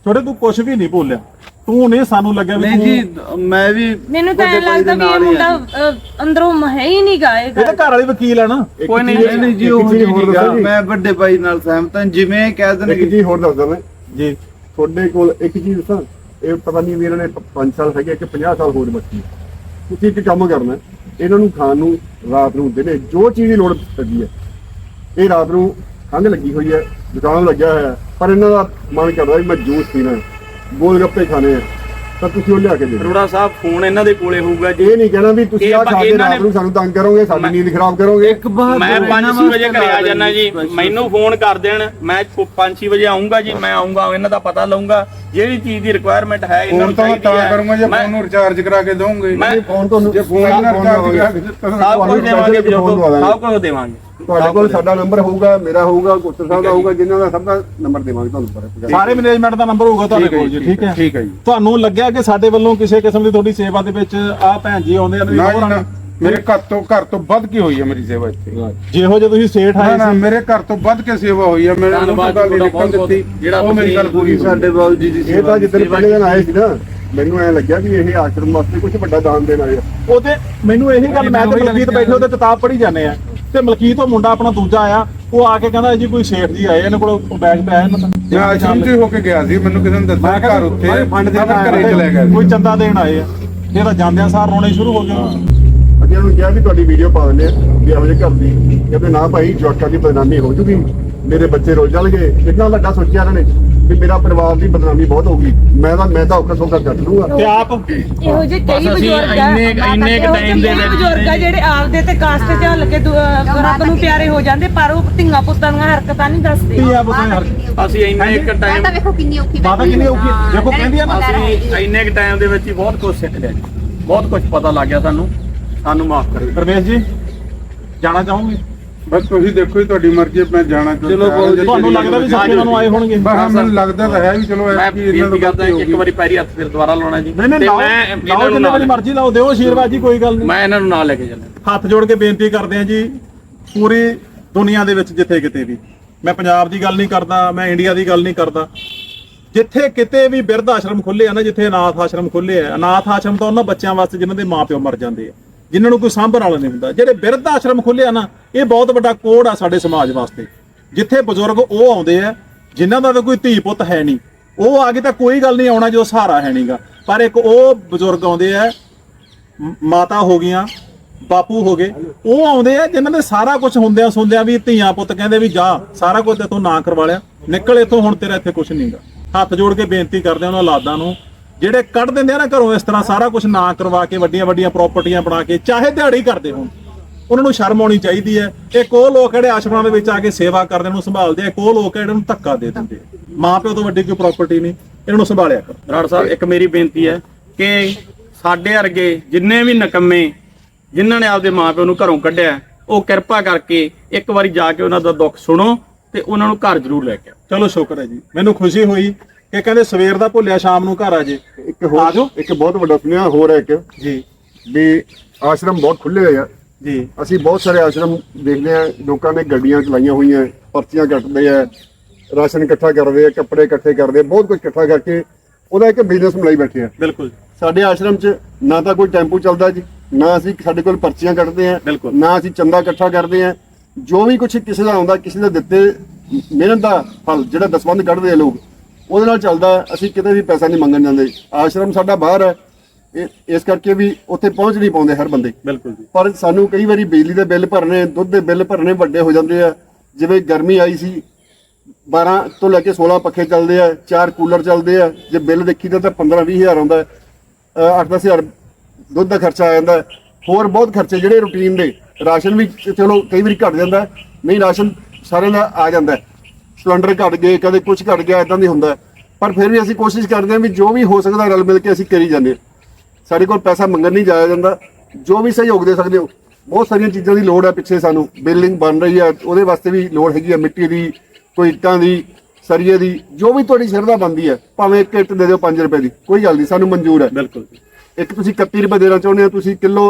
ਛੋਟੇ ਤੂੰ ਕੁਝ ਵੀ ਨਹੀਂ ਬੋਲਿਆ ਤੂੰ ਨਹੀਂ ਸਾਨੂੰ ਲੱਗਿਆ ਵੀ ਨਹੀਂ ਤੂੰ ਜੀ ਮੈਂ ਵੀ ਮੈਨੂੰ ਤਾਂ ਐਂ ਲੱਗਦਾ ਵੀ ਇਹ ਮੁੰਡਾ ਆ ਅਹ, ਅੰਦਰੋਂ ਹੈ ਹੀ ਨਹੀਂ ਗਾਏਗਾ ਇਹਦੇ ਘਰ। ਵਾਲੀ ਵਕੀਲ ਹੈ ਨਾ। ਇੱਕ ਕੋਈ ਨਹੀਂ, ਨਹੀਂ ਨਹੀਂ ਜੀ ਇੱਕ ਉਹ ਚੀਜ਼ ਜੀ ਹੋਰ ਨਹੀਂ ਗਾ, ਦੱਸਾਂ ਜੀ। ਮੈਂ ਵੱਡੇ ਭਾਈ ਨਾਲ ਸਹਿਮਤ ਹਾਂ ਜਿਵੇਂ ਇਹ ਕਹਿ ਇੱਕ ਦੇਣਗੇ ਚੀਜ਼ ਹੋਰ ਦੱਸਦਾ ਮੈਂ ਜੀ ਤੁਹਾਡੇ ਕੋਲ ਇੱਕ ਚੀਜ਼ ਦੱਸਾਂ। ਇਹ ਪਤਾ ਨਹੀਂ ਵੀ ਇਹਨਾਂ ਨੇ 5 ਸਾਲ ਹੈਗੇ ਕਿ 50 ਸਾਲ ਹੋਰ ਬੱਚੀ ਤੁਸੀਂ ਇੱਕ ਕੰਮ ਕਰਨਾ ਹੈ, ਇਹਨਾਂ ਨੂੰ ਖਾਣ ਨੂੰ ਰਾਤ ਨੂੰ ਦਿਨੇ ਜੋ ਚੀਜ਼ ਦੀ ਲੋੜ ਪੈਂਦੀ ਹੈ। ਇਹ ਰਾਤ ਨੂੰ ਖੰਘ ਲੱਗੀ ਹੋਈ ਹੈ ਜ਼ੁਕਾਮ ਲੱਗਿਆ ਹੋਇਆ ਹੈ, ਪਰ ਇਹਨਾਂ ਦਾ ਮਨ ਕਰਦਾ ਵੀ ਮੈਂ ਜੂਸ ਪੀਣਾ ਹੈ, ਗੋਲ ਗੱਪੇ ਖਾਣੇ ਆ ਤਾਂ ਤੁਸੀਂ ਉਹ ਲਿਆ ਕੇ ਦੇ ਦਿਓ। ਅਰੋੜਾ ਸਾਹਿਬ ਫੋਨ ਇਹਨਾਂ ਦੇ ਕੋਲੇ ਹੋਊਗਾ ਜੀ। ਇਹ ਨਹੀਂ ਕਹਿਣਾ ਵੀ ਤੁਸੀਂ ਇਹ ਆ ਖਾ ਕੇ ਇਹਨਾਂ ਰਾਤ ਨੇ- ਨੂੰ ਸਾਨੂੰ ਤੰਗ ਕਰੋਗੇ ਸਾਡੀ ਨੀਂਦ ਖਰਾਬ ਕਰੋਗੇ। ਇੱਕ ਬਾਤ ਮੈਂ 5-6 ਵਜੇ ਘਰੇ ਆ ਜਾਣਾ ਜੀ। ਮੈਨੂੰ ਫੋਨ ਕਰ ਦੇਣ। ਮੈਂ 5-6 ਵਜੇ ਆਉਂਗਾ ਜੀ ਮੈਂ ਆਉਂਗਾ ਇਹਨਾਂ ਦਾ ਪਤਾ ਲਊਂਗਾ। ਜਿਹੜੀ ਚੀਜ਼ ਦੀ ਰਿਕੁਆਇਰਮੈਂਟ ਹੈ ਇਹਨਾਂ ਫੋਨ ਨੂੰ ਤਾਂ ਮੈਂ ਚਾਹੀਦੀ ਤਾਂ ਹੈ। ਕਰੂੰਗਾ ਜੇ ਮੈਂ- ਫੋਨ ਨੂੰ ਰਿਚਾਰਜ ਕਰਾ ਕੇ ਦਵਾਂਗੇ ਮੈਂ ਫੋਨ ਤੁਹਾਨੂੰ ਜੇ ਫੋਨ ਨਾਲ ਰਿਚਾਰਜ ਕਰਾ ਕੇ ਦਿੱਤਾ ਤਾਂ ਸਭ ਕੁਝ ਦੇਵਾਂਗੇ ਜੀ ਫੋਨ ਦਵਾ ਦਾਂਗੇ। ਸਭ ਕੁਝ ਦੇਵਾਂਗੇ। ਤੁਹਾਡੇ ਕੋਲ ਸਾਡਾ ਨੰਬਰ ਹੋਊਗਾ ਮੇਰਾ ਹੋਊਗਾ ਗੁੱਟਰ ਸਾਹਿਬ ਦਾ ਹੋਊਗਾ ਜਿਨ੍ਹਾਂ ਦਾ ਸਭ ਦਾ ਨੰਬਰ ਦੇਵਾਂਗੇ ਤੁਹਾਨੂੰ ਪਰ ਸਾਰੇ ਮੈਨੇਜਮੈਂਟ ਦਾ ਨੰਬਰ ਹੋਊਗਾ ਤੁਹਾਡੇ ਕੋਲ ਜੀ ਠੀਕ ਹੈ ਠੀਕ ਹੈ। ਜੀ। ਤੁਹਾਨੂੰ ਲੱਗਿਆ ਕਿ ਸਾਡੇ ਵੱਲੋਂ ਕਿਸੇ ਕਿਸਮ ਦੀ ਤੁਹਾਡੀ ਸੇਵਾ ਦੇ ਵਿੱਚ ਆ ਭੈਣ ਜੀ ਆਉਂਦੇ ਆ ਵੀ ਨਾ ਹੋਰ ਨਾ ਮੇਰੇ ਘਰ ਤੋਂ ਘਰ ਤੋਂ ਵੱਧ ਕੇ ਹੋਈ ਹੈ ਮੇਰੀ ਸੇਵਾ ਇੱਥੇ? ਜਿਹੋ ਜੇ ਤੁਸੀਂ ਸੇਠ ਆਏ ਨਾ ਸੀ। ਮੇਰੇ ਘਰ ਤੋਂ ਵੱਧ ਕੇ ਸੇਵਾ ਹੋਈ ਹੈ? ਮੇਰੇ ਨੂੰ ਧੰਨਵਾਦ ਗੱਲ। ਦਿੱਤੀ। ਜਿਹੜਾ ਉਹ ਮੇਰੀ ਗੱਲ ਪੂਰੀ ਸਾਡੇ ਬਾਬੂ ਜੀ ਦੀ ਇਹ ਸੇਵਾ ਤਾਂ ਜਿੱਦਣ ਪਹਿਲੇ ਦਿਨ ਆਏ ਸੀ ਨਾ ਮੈਨੂੰ ਐ ਲੱਗਿਆ ਵੀ ਇਹ ਆਸ਼ਰਮ ਵਾਸਤੇ ਕੁਝ ਵੱਡਾ ਦਾਨ ਦੇਣ ਆਏ ਆ। ਉਹਦੇ ਮੈਨੂੰ ਇਹੀ ਗੱਲ ਮੈਂ ਤੇ ਮਲਕੀਤ ਬੈਠੇ ਉਹਦੇ ਕਿਤਾਬ ਪੜ੍ਹੀ ਜਾਂਦੇ ਆ। ਤੇ ਮਲਕੀਤ ਉਹ ਮੁੰਡਾ ਆਪਣਾ ਦੂਜਾ ਆਇਆ ਉਹ ਆ ਕੇ ਕਹਿੰਦਾ ਜੀ ਕੋਈ ਸੇਠ ਜੀ ਆਏ ਇਹਨਾਂ ਕੋਲ ਬੈਗ ਪਿਆ ਇਹਨਾਂ ਦਾ ਮੈਂ ਆਸ਼ਰਮ ਚ ਹੀ ਹੋ ਕੇ ਗਿਆ ਸੀ ਮੈਨੂੰ ਕਿਸੇ ਨੇ ਦੱਸਿਆ ਘਰ ਉੱਥੇ ਫੰਡ ਦੇ ਘਰੇ ਚਲੇ ਗਿਆ। ਕੋਈ ਚੰਦਾ ਦੇਣ ਆਏ ਆ। ਇਹ ਤਾਂ ਜਾਂਦਿਆਂ ਸਾਰ ਰੋਣੇ ਸ਼ੁਰੂ ਹੋ ਗਏ। ਅਸੀਂ ਉਹਨੂੰ ਕਿਹਾ ਵੀ ਤੁਹਾਡੀ ਵੀਡੀਓ ਪਾ ਦਿੰਦੇ ਆ ਵੀ ਇਹੋ ਜਿਹੇ ਘਰ ਦੀ। ਕਹਿੰਦੇ ਨਾ ਭਾਈ ਜਵਾਕਾਂ ਦੀ ਬਦਨਾਮੀ ਹੋ ਜੂਗੀ ਮੇਰੇ ਬੱਚੇ ਰੁੱਲ ਜਾਣਗੇ। ਕਿੰਨਾ ਵੱਡਾ ਸੋਚਿਆ ਇਹਨਾਂ ਨੇ। ਵੀ ਮੇਰਾ ਪਰਿਵਾਰ ਦੀ ਬਦਨਾਮੀ ਬਹੁਤ ਹੋਊਗੀ ਮੈਂ ਤਾਂ ਮੈਂ ਤਾਂ ਔਖਾ ਸੌਖਾ ਕੱਟ ਲੂੰਗਾ। ਤੇ ਆਪ ਇਹੋ ਜਿਹੇ ਕਈ ਬਸ ਅਸੀਂ ਬਜ਼ੁਰਗ ਆ। ਇੰਨੇ ਇੰਨੇ ਕੁ ਇਹੋ time ਦੇ ਵਿੱਚ ਬਜ਼ੁਰਗ ਆ ਜਿਹੜੇ ਆਪਦੇ ਤੇ ਕਾਸਟ ਝੱਲ ਕੇ ਦੂ- ਰੱਬ ਨੂੰ ਪਿਆਰੇ ਹੋ ਜਾਂਦੇ ਪਰ ਉਹ ਧੀਆਂ ਪੁੱਤਾਂ ਦੀਆਂ ਹਰਕਤਾਂ ਨਹੀਂ ਦੱਸਦੇ। ਧੀਆ ਪੁੱਤਾਂ ਹਰ ਅਸੀਂ ਇੰਨੇ ਇੱਕ ਟਾਈਮ ਮਾਤਾ ਵੇਖੋ ਕਿੰਨੀ ਔਖੀ ਮਾਤਾ ਕਿੰਨੀ ਔਖੀ ਹੈ। ਦੇਖੋ ਕਹਿੰਦੀ ਆ ਨਾ ਅਸੀਂ ਇੰਨੇ ਇੱਕ ਟਾਈਮ ਦੇ ਵਿੱਚ ਹੀ ਬਹੁਤ ਕੁਝ ਸਿੱਖ ਲਿਆ ਜੀ। ਬਹੁਤ ਕੁਝ ਪਤਾ ਲੱਗ ਗਿਆ ਸਾਨੂੰ। ਸਾਨੂੰ ਮਾਫ ਕਰਿਓ। ਰਮੇਸ਼ ਜੀ ਜਾਣਾ ਚਾਹੋਗੇ? ਬਸ ਤੁਸੀਂ ਦੇਖੋ ਜੀ ਤੁਹਾਡੀ ਮਰਜ਼ੀ ਹੈ, ਮੈਂ ਜਾਣਾ ਚਾਹੁੰਦਾ। ਚਲੋ ਜੀ, ਤੁਹਾਨੂੰ ਲੱਗਦਾ ਵੀ ਸੱਚੇ ਨੂੰ ਆਏ ਹੋਣਗੇ? ਬਸ ਹਾਂ, ਮੈਨੂੰ ਲੱਗਦਾ ਤਾਂ ਹੈ ਵੀ ਚਲੋ ਮੈਂ ਐਤਕੀ ਇਹਨਾਂ ਬੇਨਤੀ ਤੋਂ ਕਰਦਾ ਇੱਕ ਵਾਰੀ ਪੈਰੀ ਹੱਥ ਫਿਰ ਦੁਬਾਰਾ ਲਾਉਣਾ ਜੀ। ਨਹੀਂ ਨਹੀਂ ਲਾਓ ਮੈਂ ਲਾਓ ਇਹਨਾਂ ਨੂੰ ਜਿੰਨੇ ਵਾਰੀ ਨਾਲ ਮਰਜ਼ੀ ਲਾਓ ਦਿਓ ਆਸ਼ੀਰਵਾਦ ਜੀ ਕੋਈ ਗੱਲ ਨਹੀਂ। ਮੈਂ ਇਹਨਾਂ ਨੂੰ ਨਾਲ ਲੈ ਕੇ ਚੱਲਾਂ ਹੱਥ ਜੋੜ ਕੇ ਬੇਨਤੀ ਕਰਦੇ ਆ ਜੀ ਪੂਰੀ ਦੁਨੀਆ ਦੇ ਵਿੱਚ ਜਿੱਥੇ ਕਿਤੇ ਵੀ। ਮੈਂ ਪੰਜਾਬ ਦੀ ਗੱਲ ਨਹੀਂ ਕਰਦਾ ਮੈਂ ਇੰਡੀਆ ਦੀ ਗੱਲ ਨਹੀਂ ਕਰਦਾ। ਜਿੱਥੇ ਕਿਤੇ ਵੀ ਬਿਰਧ ਆਸ਼ਰਮ ਖੁੱਲੇ ਆ ਨਾ ਜਿੱਥੇ ਅਨਾਥ ਆਸ਼ਰਮ ਖੁੱਲੇ ਆ ਅਨਾਥ ਆਸ਼ਰਮ ਤਾਂ ਉਹਨਾਂ ਬੱਚਿਆਂ ਵਾਸਤੇ ਜਿਨ੍ਹਾਂ ਦੇ ਮਾਪਿਓ ਮਰ ਜਾਂਦੇ ਆ। ਜਿਨ੍ਹਾਂ ਨੂੰ ਕੋਈ ਸਾਂਭਣ ਵਾਲਾ ਨਹੀਂ ਹੁੰਦਾ। ਜਿਹੜੇ ਬਿਰਧ ਆਸ਼ਰਮ ਖੁੱਲਿਆ ਨਾ, ਇਹ ਬਹੁਤ ਵੱਡਾ ਕੋੜ ਆ ਸਾਡੇ ਸਮਾਜ ਵਾਸਤੇ। ਜਿੱਥੇ ਬਜ਼ੁਰਗ ਉਹ ਆਉਂਦੇ ਆ, ਜਿਨ੍ਹਾਂ ਦਾ ਤਾਂ ਕੋਈ ਧੀ ਪੁੱਤ ਹੈ ਨਹੀਂ। ਉਹ ਆ ਕੇ ਤਾਂ ਕੋਈ ਗੱਲ ਨਹੀਂ ਆਉਣਾ ਜੋ ਸਹਾਰਾ ਹੈ ਨਹੀਂਗਾ। ਪਰ ਇੱਕ ਉਹ ਬਜ਼ੁਰਗ ਆਉਂਦੇ ਆ ਮਾਤਾ ਹੋ ਗਈਆਂ, ਬਾਪੂ ਹੋ ਗਏ, ਉਹ ਆਉਂਦੇ ਆ, ਜਿਨ੍ਹਾਂ ਦੇ ਸਾਰਾ ਕੁਝ ਹੁੰਦਿਆਂ ਸੁਣਦਿਆਂ ਵੀ ਧੀਆਂ ਪੁੱਤ ਕਹਿੰਦੇ ਵੀ ਜਾ, ਸਾਰਾ ਕੁਝ ਤੇ ਤੂੰ ਨਾ ਕਰਵਾ ਲਿਆ। ਨਿਕਲ ਇੱਥੋਂ, ਹੁਣ ਤੇਰਾ ਇੱਥੇ ਕੁਝ ਨਹੀਂਗਾ। ਹੱਥ ਜੋੜ ਕੇ ਬੇਨਤੀ ਕਰਦੇ ਉਹਨਾਂ ਲਾਦਾਂ ਨੂੰ ਜਿਹੜੇ ਕੱਢ ਦਿੰਦੇ ਆ ਨਾ ਘਰੋਂ ਇਸ ਤਰ੍ਹਾਂ ਸਾਰਾ ਕੁਝ ਨਾ ਕਰਵਾ ਕੇ ਵੱਡੀਆਂ ਵੱਡੀਆਂ ਪ੍ਰਾਪਰਟੀਆਂ ਬਣਾ ਕੇ ਚਾਹੇ ਦਿਹਾੜੀ ਕਰਦੇ ਹੋਣ ਉਹਨਾਂ ਨੂੰ ਸ਼ਰਮ ਆਉਣੀ ਚਾਹੀਦੀ ਹੈ। ਇੱਕ ਉਹ ਲੋਕ ਜਿਹੜੇ ਆਸ਼ਰਮਾਂ ਦੇ ਵਿੱਚ ਆ ਕੇ ਸੇਵਾ ਕਰਦੇ ਨੂੰ ਸੰਭਾਲਦੇ ਆ ਇੱਕ ਉਹ ਲੋਕ ਜਿਹੜੇ ਨੂੰ ਧੱਕਾ ਦੇ ਦਿੰਦੇ ਮਾਂ ਪਿਓ ਤੋਂ ਵੱਡੀ ਕੋਈ ਪ੍ਰਾਪਰਟੀ ਨਹੀਂ ਇਹਨਾਂ ਨੂੰ ਸੰਭਾਲਿਆ ਕਰੋ। ਰਾੜ ਸਾਹਿਬ ਇੱਕ ਮੇਰੀ ਬੇਨਤੀ ਹੈ ਕਿ ਸਾਡੇ ਵਰਗੇ ਜਿੰਨੇ ਵੀ ਨਕੰਮੇ ਜਿਨ੍ਹਾਂ ਨੇ ਆਪਦੇ ਮਾਪਿਓ ਨੂੰ ਘਰੋਂ ਕੱਢਿਆ ਉਹ ਕਿਰਪਾ ਕਰਕੇ ਇੱਕ ਵਾਰੀ ਜਾ ਕੇ ਉਹਨਾਂ ਦਾ ਦੁੱਖ ਸੁਣੋ ਤੇ ਉਹਨਾਂ ਨੂੰ ਘਰ ਜ਼ਰੂਰ ਲੈ ਕੇ ਚਲੋ ਸ਼ੁਕਰ ਹੈ ਜੀ। ਮੈਨੂੰ ਖੁਸ਼ੀ ਹੋਈ ਕਿ ਕਹਿੰਦੇ ਸਵੇਰ ਦਾ ਭੁੱਲਿਆ ਸ਼ਾਮ ਨੂੰ ਘਰ ਆ ਜੇ। ਇੱਕ ਹੋਰ ਇੱਕ ਬਹੁਤ ਵੱਡਾ ਸੁਨੇਹਾ ਹੋਰ ਹੈ ਇੱਕ ਜੀ। ਵੀ ਆਸ਼ਰਮ ਬਹੁਤ ਖੁੱਲੇ ਹੋਏ ਆ। ਜੀ। ਅਸੀਂ ਬਹੁਤ ਸਾਰੇ ਆਸ਼ਰਮ ਦੇਖਦੇ ਆ ਲੋਕਾਂ ਨੇ ਗੱਡੀਆਂ ਚਲਾਈਆਂ ਹੋਈਆਂ ਪਰਚੀਆਂ ਕੱਟਦੇ ਆ ਰਾਸ਼ਨ ਇਕੱਠਾ ਕਰਦੇ ਆ ਕੱਪੜੇ ਇਕੱਠੇ ਕਰਦੇ ਆ ਬਹੁਤ ਕੁਝ ਇਕੱਠਾ ਕਰਕੇ ਉਹਦਾ ਇੱਕ ਬਿਜ਼ਨਸ ਬਣਾਈ ਬੈਠੇ ਆ। ਬਿਲਕੁਲ। ਸਾਡੇ ਆਸ਼ਰਮ 'ਚ ਨਾ ਤਾਂ ਕੋਈ ਟੈਂਪੂ ਚੱਲਦਾ ਜੀ ਨਾ ਅਸੀਂ ਸਾਡੇ ਕੋਲ ਪਰਚੀਆਂ ਕੱਟਦੇ ਆ ਬਿਲਕੁਲ। ਨਾ ਅਸੀਂ ਚੰਦਾ ਇਕੱਠਾ ਕਰਦੇ ਆ। ਜੋ ਵੀ ਕੁਝ ਕਿਸੇ ਦਾ ਆਉਂਦਾ ਕਿਸੇ ਦੇ ਦਿੱਤੇ ਮਿਹਨਤ ਦਾ ਫਲ ਜਿਹੜਾ ਦਸਵੰਧ ਕੱਢਦੇ ਆ ਲੋਕ ਉਹਦੇ ਨਾਲ ਚੱਲਦਾ। ਅਸੀਂ ਕਿਤੇ ਵੀ ਪੈਸਾ ਨਹੀਂ ਮੰਗਣ ਜਾਂਦੇ ਆਸ਼ਰਮ ਸਾਡਾ ਬਾਹਰ ਹੈ ਇਹ- ਇਸ ਕਰਕੇ ਵੀ ਉੱਥੇ ਪਹੁੰਚ ਨਹੀਂ ਪਾਉਂਦੇ ਹਰ ਬੰਦੇ ਬਿਲਕੁਲ ਜੀ ਪਰ ਸਾਨੂੰ ਕਈ ਵਾਰੀ ਬਿਜਲੀ ਦੇ ਬਿੱਲ ਭਰਨੇ ਦੁੱਧ ਦੇ ਬਿੱਲ ਭਰਨੇ ਵੱਡੇ ਹੋ ਜਾਂਦੇ ਆ ਜਿਵੇਂ ਗਰਮੀ ਆਈ ਸੀ 12 ਤੋਂ ਲੈ ਕੇ 16 ਪੱਖੇ ਚੱਲਦੇ ਆ ਚਾਰ ਕੂਲਰ ਚੱਲਦੇ ਆ ਜੇ ਬਿੱਲ ਦੇਖੀ ਤਾਂ 15 20 ਹਜ਼ਾਰ ਆਉਂਦਾ 8-10 ਹਜ਼ਾਰ ਦੁੱਧ ਦਾ ਖਰਚਾ ਆ ਜਾਂਦਾ ਹੈ। ਹੋਰ ਬਹੁਤ ਖਰਚੇ ਜਿਹੜੇ ਰੂਟੀਨ ਦੇ ਰਾਸ਼ਨ ਵੀ ਚਲੋ ਕਈ ਵਾਰੀ ਘਟ ਜਾਂਦਾ ਹੈ। ਨਹੀਂ ਰਾਸ਼ਨ ਸਾਰਿਆਂ ਦਾ ਆ ਜਾਂਦਾ ਹੈ। ਸਿਲੰਡਰ ਘਟ ਗਏ ਕਦੇ ਕੁਝ ਘਟ ਗਿਆ ਇਦਾਂ ਦੀ ਹੁੰਦਾ। ਪਰ ਫਿਰ ਵੀ ਅਸੀਂ ਕੋਸ਼ਿਸ਼ ਕਰਦੇ ਹਾਂ ਵੀ ਜੋ ਵੀ ਹੋ ਸਕਦਾ ਰਲ ਮਿਲ ਕੇ ਅਸੀਂ ਕਰੀ ਜਾਂਦੇ ਸਾਡੇ ਕੋਲ ਪੈਸਾ ਮੰਗਣ ਨਹੀਂ ਜਾਇਆ ਜਾਂਦਾ। ਜੋ ਵੀ ਸਹਿਯੋਗ ਦੇ ਸਕਦੇ ਹੋ। ਬਹੁਤ ਸਾਰੀਆਂ ਚੀਜ਼ਾਂ ਦੀ ਲੋੜ ਹੈ ਪਿੱਛੇ ਸਾਨੂੰ। ਬਿਲਡਿੰਗ ਬਣ ਰਹੀ ਹੈ ਉਹਦੇ ਵਾਸਤੇ ਵੀ ਲੋੜ ਹੈਗੀ ਹੈ ਮਿੱਟੀ ਦੀ ਕੋਈ ਇੱਟਾਂ ਦੀ ਸਰੀਏ ਦੀ ਜੋ ਵੀ ਤੁਹਾਡੀ ਸ਼ਰਧਾ ਬਣਦੀ ਹੈ ਭਾਵੇਂ ਇੱਕ ਇੱਟ ਦੇ ਦਿਓ 5 ਰੁਪਏ ਦੀ ਕੋਈ ਗੱਲ ਨਹੀਂ ਸਾਨੂੰ ਮਨਜ਼ੂਰ ਹੈ। ਬਿਲਕੁਲ ਇੱਕ ਤੁਸੀਂ 31 ਰੁਪਏ ਦੇਣਾ ਚਾਹੁੰਦੇ ਹੋ ਤੁਸੀਂ ਕਿਲੋ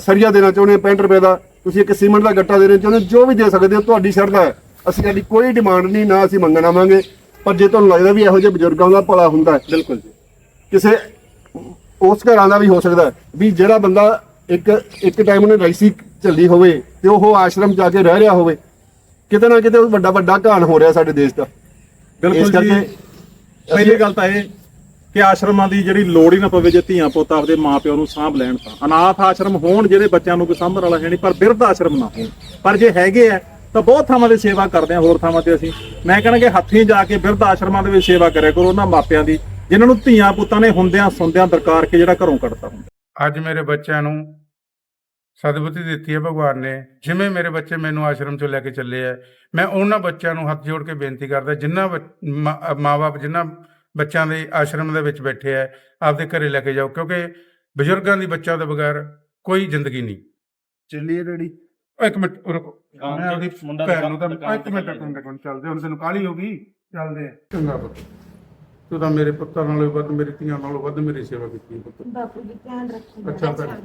ਸਰੀਆ ਦੇਣਾ ਚਾਹੁੰਦੇ ਹੋ 65 ਰੁਪਏ ਦਾ ਤੁਸੀਂ ਇੱਕ ਸੀਮੈਂਟ ਦਾ ਗੱਟਾ ਦੇਣਾ ਚਾਹੁੰਦੇ ਹੋ ਜੋ ਵੀ ਦੇ ਸਕਦੇ ਹੋ ਤੁਹਾਡੀ ਸ਼ਰਧਾ ਹੈ। ਅਸੀਂ ਸਾਡੀ ਕੋਈ ਡਿਮਾਂਡ ਨਹੀਂ ਨਾ ਅਸੀਂ ਮੰਗਣ ਆਵਾਂਗੇ। ਪਰ ਜੇ ਤੁਹਾਨੂੰ ਲੱਗਦਾ ਵੀ ਇਹੋ ਜਿਹੇ ਬਜ਼ੁਰਗਾਂ ਦਾ ਭਲਾ ਹੁੰਦਾ ਹੈ ਬਿਲਕੁਲ ਜੀ। ਕਿਸੇ ਉਸ ਘਰਾਂ ਦਾ ਵੀ ਹੋ ਸਕਦਾ ਵੀ ਜਿਹੜਾ ਬੰਦਾ ਇੱਕ ਇੱਕ ਟਾਈਮ ਉਹਨੇ ਰਾਈਸੀ ਝੱਲੀ ਹੋਵੇ ਤੇ ਉਹ ਆਸ਼ਰਮ ਜਾ ਕੇ ਰਹਿ ਰਿਹਾ ਹੋਵੇ। ਕਿਤੇ ਨਾ ਕਿਤੇ ਉਹ ਵੱਡਾ ਵੱਡਾ ਘਾਣ ਹੋ ਰਿਹਾ ਸਾਡੇ ਦੇਸ਼ ਦਾ। ਬਿਲਕੁਲ ਜੀ। ਪਹਿਲੀ ਗੱਲ ਤਾਂ ਇਹ ਕਿ ਆਸ਼ਰਮਾਂ ਦੀ ਜਿਹੜੀ ਲੋੜ ਹੀ ਨਾ ਪਵੇ ਜੇ ਧੀਆਂ ਪੁੱਤ ਆਪਦੇ ਮਾਪਿਆਂ ਨੂੰ ਸਾਂਭ ਲੈਣ ਤਾਂ। ਅਨਾਥ ਆਸ਼ਰਮ ਹੋਣ ਜਿਹਦੇ ਬੱਚਿਆਂ ਨੂੰ ਕੋਈ ਸਾਂਭਣ ਵਾਲਾ ਹੈ ਨਹੀਂ ਪਰ ਬਿਰਧ ਆਸ਼ਰਮ ਨਾ ਹੋਣ। ਪਰ ਜੇ ਹੈਗੇ ਆ ਤਾਂ ਬਹੁਤ ਥਾਵਾਂ ਤੇ ਸੇਵਾ ਕਰਦੇ ਆ ਹੋਰ ਥਾਵਾਂ ਤੇ ਅਸੀਂ। ਮੈਂ ਕਹਿੰਦਾ ਕਿ ਹੱਥੀਂ ਜਾ ਕੇ ਬਿਰਧ ਆਸ਼ਰਮਾਂ ਦੇ ਵਿੱਚ ਸੇਵਾ ਕਰਿਆ ਕਰੋ ਉਹਨਾਂ ਮਾਪਿਆਂ ਦੀ ਜਿਨ੍ਹਾਂ ਨੂੰ ਧੀਆਂ ਪੁੱਤਾਂ ਨੇ ਹੁੰਦਿਆਂ ਸੁਣਦਿਆਂ ਦਰਕਾਰ ਕੇ ਜਿਹੜਾ ਘਰੋਂ ਕੱਢਤਾ ਹੁੰਦਾ। ਅੱਜ ਮੇਰੇ ਬੱਚਿਆਂ ਨੂੰ ਸਦਬੁੱਧੀ ਦਿੱਤੀ ਹੈ ਭਗਵਾਨ ਨੇ। ਜਿਵੇਂ ਮੇਰੇ ਬੱਚੇ ਮੈਨੂੰ ਆਸ਼ਰਮ ਚੋਂ ਲੈ ਕੇ ਚੱਲੇ ਆ ਮੈਂ ਉਹਨਾਂ ਬੱਚਿਆਂ ਨੂੰ ਹੱਥ ਜੋੜ ਕੇ ਬੇਨਤੀ ਕਰਦਾ ਜਿਨ੍ਹਾਂ ਮਾਪੇ ਜਿਨ੍ਹਾਂ ਬੱਚਿਆਂ ਦੇ ਆਸ਼ਰਮ ਦੇ ਵਿੱਚ ਬੈਠੇ ਆ ਆਪਦੇ ਘਰੇ ਲੈ ਕੇ ਜਾਓ ਕਿਉਂਕਿ ਬਜ਼ੁਰਗਾਂ ਦੀ ਬੱਚਾ ਤੋਂ ਬਗੈਰ ਕੋਈ ਜ਼ਿੰਦਗੀ ਨਹੀਂ। ਚੱਲੀਏ ਉਹ ਇੱਕ ਮਿੰਟ ਰੁਕੋ। ਮੈਂ ਆਪਦੀ ਤੇ ਮੁੰਡਾ ਭੈਣ ਨੂੰ ਤਾਂ ਇੱਕ ਮਿੰਟ ਇੱਕ ਮਿੰਟ ਇੱਕ ਮਿੰਟ ਚੱਲਦੇ ਹੁਣ ਤੈਨੂੰ ਕਾਹਲੀ ਹੋ ਗਈ ਚੱਲਦੇ ਆ ਚੰਗਾ ਪੁੱਤ। ਤੂੰ ਤਾਂ ਮੇਰੇ ਪੁੱਤਾਂ ਨਾਲੋਂ ਵੱਧ ਮੇਰੀ ਧੀਆਂ ਨਾਲੋਂ ਵੱਧ ਮੇਰੀ ਸੇਵਾ ਕੀਤੀ ਹੈ ਪੁੱਤ। ਬਾਪੂ ਜੀ ਧਿਆਨ ਰੱਖੋ ਅੱਛਾ ਭੈਣ।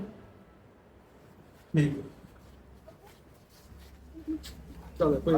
ਠੀਕ। ਚਲੋ ਕੋਈ